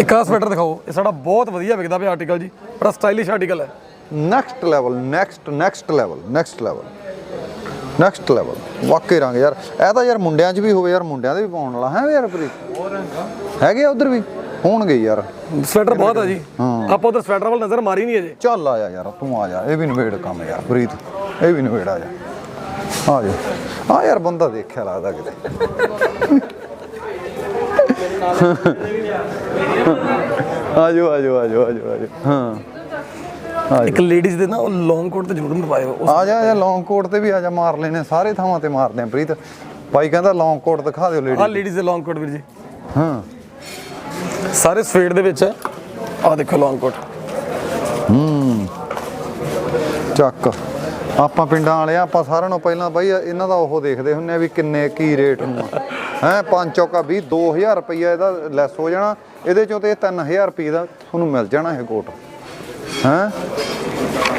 ਇੱਕ ਆਹ ਸਵੈਟਰ ਦਿਖਾਓ। ਇਹ ਸਾਡਾ ਬਹੁਤ ਵਧੀਆ ਵਿਕਦਾ ਪਿਆ ਆਰਟੀਕਲ ਜੀ। ਬੜਾ ਸਟਾਈਲਿਸ਼ ਆਰਟੀਕਲ ਹੈ। Next level next next level next level next level ਵਾਕਈ ਰੰਗ ਯਾਰ ਇਹ ਤਾਂ ਯਾਰ ਮੁੰਡਿਆਂ 'ਚ ਵੀ ਹੋਵੇ ਯਾਰ ਮੁੰਡਿਆਂ ਦੇ ਵੀ ਪਾਉਣ ਵਾਲਾ। ਹੈ ਯਾਰ ਪ੍ਰੀਤ ਹੈਗੇ ਉਧਰ ਵੀ? ਹੋਣਗੇ ਯਾਰ। ਸਵੈਟਰ ਬਹੁਤ ਹੈ ਜੀ। ਆਪਾਂ ਉਧਰ ਸਵੈਟਰ ਵੱਲ ਨਜ਼ਰ ਮਾਰੀ ਨਹੀਂ ਅਜੇ। ਚੱਲ ਆ ਯਾਰ ਤੂੰ ਆ ਜਾ। ਇਹ ਵੀ ਨਵੇੜ ਕੰਮ ਯਾਰ ਪ੍ਰੀਤ। ਇਹ ਵੀ ਨਵੇੜ ਆ ਜਾ। ਆ ਜਾ। ਆ ਯਾਰ ਬੰਦਾ ਦੇਖਿਆ ਲੱਗਦਾ ਕਿਤੇ। ਆ ਜਾਓ ਆ ਜਾਓ ਆ ਜਾਓ ਆ ਜਾਓ ਆ ਜਾਓ ਹਾਂ। ਆ ਇੱਕ ਲੇਡੀਜ਼ ਦੇ ਨਾ ਉਹ ਲੌਂਗ ਕੋਟ ਤੇ ਜ਼ਰੂਰ ਮਰਵਾਇਓ ਆ ਜਾ ਆ ਜਾ ਲੌਂਗ ਕੋਟ ਤੇ ਵੀ ਆ ਜਾ ਮਾਰ ਲੈਨੇ ਸਾਰੇ ਥਾਵਾਂ ਤੇ ਮਾਰਦੇ ਆ ਪ੍ਰੀਤ। ਭਾਈ ਕਹਿੰਦਾ ਲੌਂਗ ਕੋਟ ਦਿਖਾ ਦਿਓ ਲੇਡੀ ਲੇਡੀਜ਼ ਦੇ ਲੌਂਗ ਕੋਟ ਵੀਰ ਜੀ। ਹਾਂ। ਸਾਰੇ ਸਫੇਡ ਦੇ ਵਿੱਚ ਹੈ। ਆਹ ਦੇਖੋ ਲੌਂਗ ਕੋਟ ਚੱਕ। ਆਪਾਂ ਪਿੰਡਾਂ ਵਾਲੇ ਆ ਆਪਾਂ ਸਾਰਿਆਂ ਨੂੰ ਪਹਿਲਾਂ ਬਾਈ ਇਹਨਾਂ ਦਾ ਉਹ ਦੇਖਦੇ ਹੁੰਨੇ ਆ ਵੀ ਕਿੰਨੇ ਕੀ ਰੇਟ ਨੂੰ ਹੈ ਪੰਜ ਚੌਕਾ 20 2000 ਰੁਪਈਆ ਇਹਦਾ ਲੈਸ ਹੋ ਜਾਣਾ ਇਹਦੇ ਚੋਂ ਤੇ ਇਹ 3000 ਰੁਪਏ ਦਾ ਤੁਹਾਨੂੰ ਮਿਲ ਜਾਣਾ ਇਹ ਕੋਟ। ਹੈ?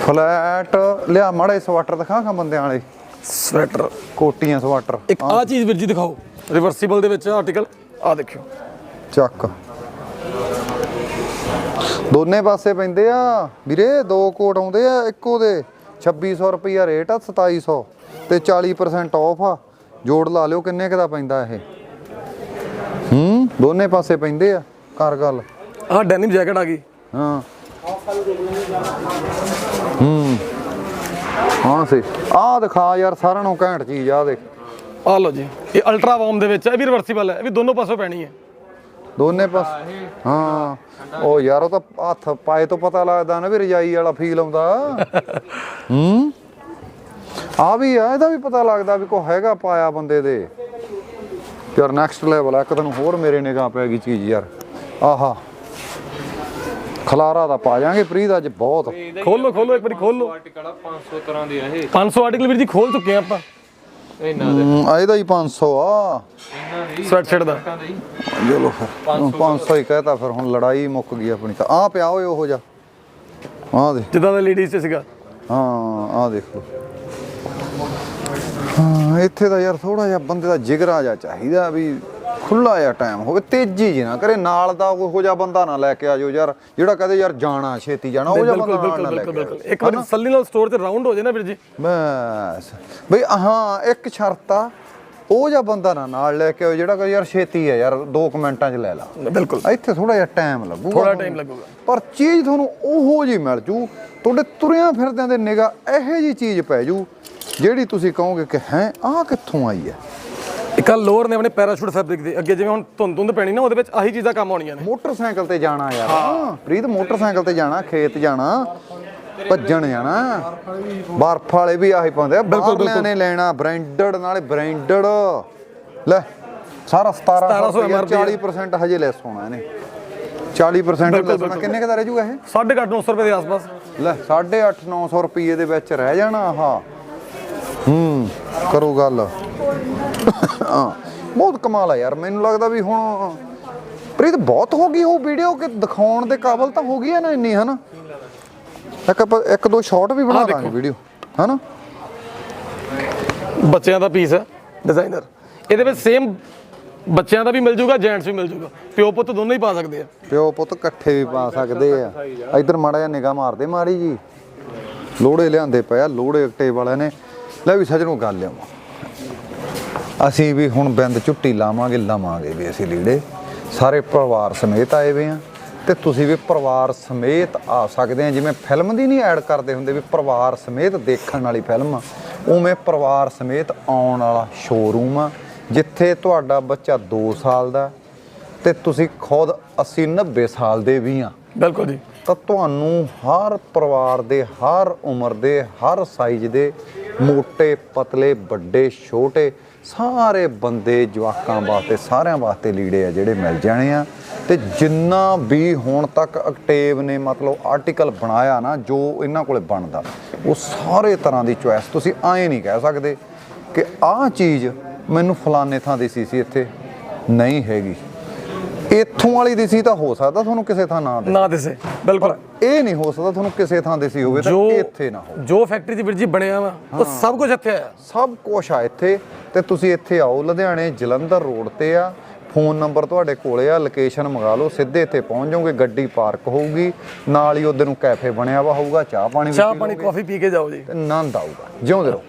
ਫਲੈਟ ਲਿਆ ਮਾੜੇ ਸਵਾਟਰ ਦਿਖਾਗਾ ਬੰਦਿਆਂ ਵਾਲੇ। ਸਵੈਟਰ। ਕੋਟੀਆਂ ਸਵਾਟਰ। ਇੱਕ ਆਹ ਚੀਜ਼ ਵੀਰ ਜੀ ਦਿਖਾਓ ਰਿਵਰਸੀਬਲ ਦੇ ਵਿੱਚ ਆਰਟੀਕਲ ਆਹ ਦੇਖਿਓ। ਚੱਕ। ਦੋਨੇ ਪਾਸੇ ਪੈਂਦੇ ਆ। ਵੀਰੇ ਦੋ ਕੋਟ ਆਉਂਦੇ ਆ ਇੱਕੋ ਦੇ। 2600 ਰੁਪਈਆ ਰੇਟ ਆ 2700 ਤੇ 40% ਆਫ ਆ। ਜੋੜ ਲਾ ਲਿਓ ਕਿੰਨੇ ਕੁ ਦਾ ਪੈਂਦਾ ਇਹ? ਹੂੰ ਦੋਨੇ ਪਾਸੇ ਪੈਂਦੇ ਆ ਕਰ ਗੱਲ। ਆਹ ਡੈਨਿਮ ਜੈਕਟ ਆ ਗਈ। ਹਾਂ। ਹੂੰ। ਹਾਂ ਸੇ ਆ ਦਿਖਾ ਯਾਰ ਸਾਰਿਆਂ ਨੂੰ ਘੈਂਟ ਚੀਜ਼ ਆ ਦੇਖ। ਆਹ ਲਓ ਜੀ ਇਹ ਅਲਟਰਾ ਵਾਰਮ ਦੇ ਵਿੱਚ ਇਹ ਵੀ ਰਿਵਰਸੀਬਲ ਹੈ ਇਹ ਵੀ ਦੋਨੋਂ ਪਾਸੋਂ ਪੈਣੀ ਹੈ ਦੋਨੇ ਪਾਸ। ਹਾਂ। ਉਹ ਯਾਰ ਉਹ ਤਾਂ ਹੱਥ ਪਾਏ ਤੋਂ ਪਤਾ ਲੱਗਦਾ ਨਾ ਵੀ ਰਜਾਈ ਵਾਲਾ ਫੀਲ ਆਉਂਦਾ। ਹੂੰ? ਆ ਵੀ ਆ ਇਹਦਾ ਵੀ ਪਤਾ ਲੱਗਦਾ ਵੀ ਕੋ ਹੈਗਾ ਪਾਇਆ ਬੰਦੇ ਦੇ। ਯਾਰ ਨੈਕਸਟ ਲੈਵਲ ਆ ਇੱਕ ਤੈਨੂੰ ਹੋਰ ਮੇਰੇ ਨਿਗਾਹ ਪੈ ਗਈ ਚੀਜ਼ ਯਾਰ। ਆਹਾ। ਖਲਾਰਾ ਦਾ ਪਾ ਜਾਾਂਗੇ ਪ੍ਰੀਤ ਅੱਜ ਬਹੁਤ। ਖੋਲੋ ਖੋਲੋ ਇੱਕ ਵਾਰੀ ਖੋਲੋ। ਆਰਟੀਕਲ ਆ 500 ਤਰ੍ਹਾਂ ਦੇ ਆ ਇਹ। 500 ਆਰਟੀਕਲ ਵੀਰ ਜੀ ਖੋਲ ਚੁੱਕੇ ਆ ਆਪਾਂ। ਇਹਨਾਂ ਦੇ। ਹੂੰ, ਆ ਇਹਦਾ ਹੀ 500 ਆ। ਇਹਨਾਂ ਦੀ ਸਵੈਟ ਸ਼ਰਟ ਦਾ। ਦੇ ਹੀ। ਚਲੋ ਫਿਰ 500 ਹੀ ਕਹਤਾ ਫਿਰ ਹੁਣ ਲੜਾਈ ਮੁੱਕ ਗਈ ਆਪਣੀ ਤਾਂ। ਆ ਪਿਆ ਓਏ ਉਹੋ ਜਾ ਆ ਦੇ ਜਿੱਦਾਂ ਦਾ ਲੇਡੀਜ਼ 'ਚ ਸੀਗਾ। ਹਾਂ ਆ ਦੇਖ ਲਓ। ਹਾਂ ਇੱਥੇ ਤਾਂ ਯਾਰ ਥੋੜਾ ਜਿਹਾ ਬੰਦੇ ਦਾ ਜਿਗਰਾ ਜਾ ਚਾਹੀਦਾ ਵੀ ਖੁੱਲਾ ਜਿਹਾ ਟਾਈਮ ਹੋਵੇ ਤੇਜ਼ੀ ਜੀ ਨਾ ਕਰੇ ਨਾਲ ਦਾ ਉਹੋ ਜਿਹਾ ਬੰਦਾ ਨਾ ਲੈ ਕੇ ਆਜੋ ਯਾਰ ਜਿਹੜਾ ਕਹਦੇ ਯਾਰ ਜਾਣਾ ਛੇਤੀ ਜਾਣਾ ਉਹ ਜਿਹਾ ਬੰਦਾ ਨਾਲ ਨਾ ਲੈ ਕੇ ਇੱਕ ਵਾਰੀ ਸੱਲੀ ਨਾਲ ਸਟੋਰ ਤੇ ਰਾਉਂਡ ਹੋ ਜਾਏ ਨਾ ਵੀਰ ਜੀ। ਬਸ। ਬਈ ਹਾਂ ਇੱਕ ਸ਼ਰਤ ਆ ਉਹ ਜਿਹਾ ਬੰਦਾ ਨਾ ਨਾਲ ਲੈ ਕੇ ਆਓ ਜਿਹੜਾ ਕਹੇ ਯਾਰ ਛੇਤੀ ਹੈ ਯਾਰ 2 ਮਿੰਟਾਂ 'ਚ ਲੈ ਲਾ। ਬਿਲਕੁਲ। ਇੱਥੇ ਥੋੜਾ ਜਿਹਾ ਟਾਈਮ ਲੱਗੂਗਾ ਥੋੜਾ ਤੁਹਾਨੂੰ। ਟਾਈਮ ਲੱਗੂਗਾ। ਪਰ ਚੀਜ਼ ਤੁਹਾਨੂੰ ਉਹੋ ਜੀ ਮਿਲ ਜੂ ਤੁਹਾਡੇ ਤੁਰਿਆਂ ਫਿਰਦਿਆਂ ਦੇ ਨਿਗਾ ਇਹੋ ਜੀ ਚੀਜ਼ ਪੈ ਜੂ ਜਿਹੜੀ ਤੁਸੀਂ ਕਹੋਗੇ ਕਿ ਹੈ ਆਹ ਕਿੱਥੋਂ ਆਈ ਹੈ? ਇੱਕ ਆ ਲੋਅਰ ਨੇ ਆਪਣੇ ਪੈਰਾਸ਼ੂਟ ਫੈਬਰਿਕ ਦੇ ਅੱਗੇ ਜਿਵੇਂ ਹੁਣ ਧੁੰਦ ਧੁੰਦ ਪੈਣੀ ਨਾ ਉਹਦੇ ਵਿੱਚ ਆਹੀ ਚੀਜ਼ਾਂ ਕੰਮ ਆਉਣੀਆਂ ਨੇ। ਮੋਟਰਸਾਈਕਲ ਤੇ ਜਾਣਾ ਯਾਰ। ਪ੍ਰੀਤ ਮੋਟਰਸਾਈਕਲ ਤੇ ਜਾਣਾ ਖੇਤ ਜਾਣਾ ਭੱਜਣ ਜਾਣਾ। ਬਰਫ ਵਾਲੇ ਵੀ ਆਹੀ ਪਾਉਂਦੇ ਆ। ਬਾਹਰਲਿਆਂ ਨੇ ਲੈਣਾ ਬ੍ਰਾਂਡਡ ਨਾਲੇ ਬ੍ਰਾਂਡਡ। ਲੈ ਸਾਰਾ 1700 1700 40% ਹਜੇ ਲੈਸ ਹੋਣਾ ਇਹਨੇ। 40% ਲੈਸ ਹੋਣਾ। ਕਿੰਨੇ ਕੁ ਦਾ ਰਹਿ ਜੂਗਾ ਇਹ? 950 ਰੁਪਏ ਦੇ ਆਸ-ਪਾਸ। ਲੈ 8.5 900 ਰੁਪਏ ਦੇ ਵਿੱਚ ਰਹਿ ਜਾਣਾ ਆਹ। ਹੂੰ ਕਰੋ ਗੱਲ। ਹਾਂ ਬਹੁਤ ਕਮਾਲ ਆ ਯਾਰ ਮੈਨੂੰ ਲੱਗਦਾ ਵੀ ਹੁਣ ਪ੍ਰੀਤ ਬਹੁਤ ਹੋ ਗਈ ਉਹ ਵੀਡੀਓ ਕਿ ਦਿਖਾਉਣ ਦੇ ਕਾਬਲ ਤਾਂ ਹੋ ਗਈ ਹੈ ਨਾ ਇੰਨੀ ਹਨਾ? ਇੱਕ ਆਪਾਂ- ਇੱਕ ਦੋ ਸ਼ਾਟ ਵੀ ਬਣਾ। ਦਾਂਗੇ ਵੀਡੀਓ ਹਨਾ? ਬੱਚਿਆਂ ਦਾ ਪੀਸ ਹੈ ਡਿਜ਼ਾਈਨਰ ਇਹਦੇ ਵਿੱਚ ਸੇਮ ਬੱਚਿਆਂ ਦਾ ਵੀ ਮਿਲ ਜੂਗਾ ਜੈਂਟਸ ਵੀ ਮਿਲ ਜੂਗਾ। ਪਿਓ ਪੁੱਤ ਦੋਨੋਂ ਹੀ ਪਾ ਸਕਦੇ ਆ। ਪਿਓ ਪੁੱਤ ਇਕੱਠੇ ਵੀ ਪਾ ਸਕਦੇ ਆ। ਇਧਰ ਮਾੜਾ ਜਿਹਾ ਨਿਗਾਹ ਮਾਰਦੇ ਮਾੜੀ ਜੀ। ਲੋੜੇ ਲਿਆਂਦੇ ਪਏ ਆ ਲੋੜੇ ਟੇ ਵਾਲਿਆਂ ਨੇ। ਲੈ ਵੀ ਸੱਜਣੋਂ ਗੱਲ ਲਿਆਵਾਂ ਅਸੀਂ ਵੀ ਹੁਣ ਬਿੰਦ ਝੁੱਟੀ ਲਾਵਾਂਗੇ ਲਾਵਾਂਗੇ ਵੀ ਅਸੀਂ ਲੀੜੇ। ਸਾਰੇ ਪਰਿਵਾਰ ਸਮੇਤ ਆਏ ਵੇ ਆ। ਤੇ ਤੁਸੀਂ ਵੀ ਪਰਿਵਾਰ ਸਮੇਤ ਆ ਸਕਦੇ ਆ। ਜਿਵੇਂ ਫਿਲਮ ਦੀ ਨਹੀਂ ਐਡ ਕਰਦੇ ਹੁੰਦੇ ਵੀ ਪਰਿਵਾਰ ਸਮੇਤ ਦੇਖਣ ਵਾਲੀ ਫਿਲਮ ਆ। ਉਵੇਂ ਪਰਿਵਾਰ ਸਮੇਤ ਆਉਣ ਵਾਲਾ ਸ਼ੋਰੂਮ ਆ, ਜਿੱਥੇ ਤੁਹਾਡਾ ਬੱਚਾ 2 ਸਾਲ ਦਾ ਤੇ ਤੁਸੀਂ ਖੁਦ 80 90 ਸਾਲ ਦੇ ਵੀ ਆ। ਬਿਲਕੁਲ ਜੀ। ਤਾਂ ਤੁਹਾਨੂੰ ਹਰ ਪਰਿਵਾਰ ਦੇ, ਹਰ ਉਮਰ ਦੇ, ਹਰ ਸਾਈਜ਼ ਦੇ ਮੋٹے ਪਤਲੇ, ਵੱਡੇ, ਛੋਟੇ ਸਾਰੇ ਬੰਦੇ ਜਵਾਕਾਂ ਵਾਸਤੇ, ਸਾਰਿਆਂ ਵਾਸਤੇ ਲੀੜੇ ਆ ਜਿਹੜੇ ਮਿਲ ਜਾਣੇ ਆ। ਤੇ ਜਿੰਨਾ ਵੀ ਹੁਣ ਤੱਕ ਅਕਟੇਵ ਨੇ, ਮਤਲਬ ਆਰਟੀਕਲ ਬਣਾਇਆ ਨਾ, ਜੋ ਇਹਨਾਂ ਕੋਲੇ ਬਣਦਾ, ਉਹ ਸਾਰੇ ਤਰ੍ਹਾਂ ਦੀ ਚੁਆਇਸ ਤੁਸੀਂ ਐਂ ਨਹੀਂ ਕਹਿ ਸਕਦੇ ਕਿ ਆਹ ਚੀਜ਼ ਮੈਨੂੰ ਫਲਾਣੇ ਥਾਂ ਦੀ ਸੀ ਸੀ ਇੱਥੇ, ਨਹੀਂ ਹੈਗੀ। ਇੱਥੋਂ ਵਾਲੀ ਦੀ ਸੀ ਤਾਂ ਹੋ ਸਕਦਾ ਤੁਹਾਨੂੰ ਕਿਸੇ ਥਾਂ ਨਾ ਦੇ ਨਾ ਦਿਸੇ ਬਿਲਕੁਲ। ਇਹ ਨਹੀਂ ਹੋ ਸਕਦਾ ਤੁਹਾਨੂੰ ਕਿਸੇ ਥਾਂ ਦੇ ਸੀ ਹੋਵੇ ਤਾਂ ਇੱਥੇ ਨਾ ਹੋ। ਜੋ ਫੈਕਟਰੀ 'ਚ ਵੀਰ ਜੀ ਬਣਿਆ ਵਾ ਉਹ ਸਭ ਕੁਝ ਇੱਥੇ ਆਇਆ। ਸਭ ਕੁਝ ਆ ਇੱਥੇ ਤੇ ਤੁਸੀਂ ਇੱਥੇ ਆਓ ਲੁਧਿਆਣੇ ਜਲੰਧਰ ਰੋਡ ਤੇ ਆ। ਫੋਨ ਨੰਬਰ ਤੁਹਾਡੇ ਕੋਲੇ ਆ ਲੋਕੇਸ਼ਨ ਮੰਗਾ ਲਓ ਸਿੱਧੇ ਇੱਥੇ ਪਹੁੰਚ ਜਾਓਗੇ ਗੱਡੀ ਪਾਰਕ ਹੋਊਗੀ ਨਾਲ ਹੀ ਉਹਦੇ ਨੂੰ ਕੈਫੇ ਬਣਿਆ ਵਾ ਹੋਊਗਾ ਚਾਹ ਪਾਣੀ ਵੀ ਚਾਹ ਪਾਣੀ ਕਾਫੀ ਪੀ ਕੇ ਜਾਓ ਜੀ। ਤੇ ਆਨੰਦ ਆਊਗਾ। ਜਿਉਂਦੇ ਰਹੋ।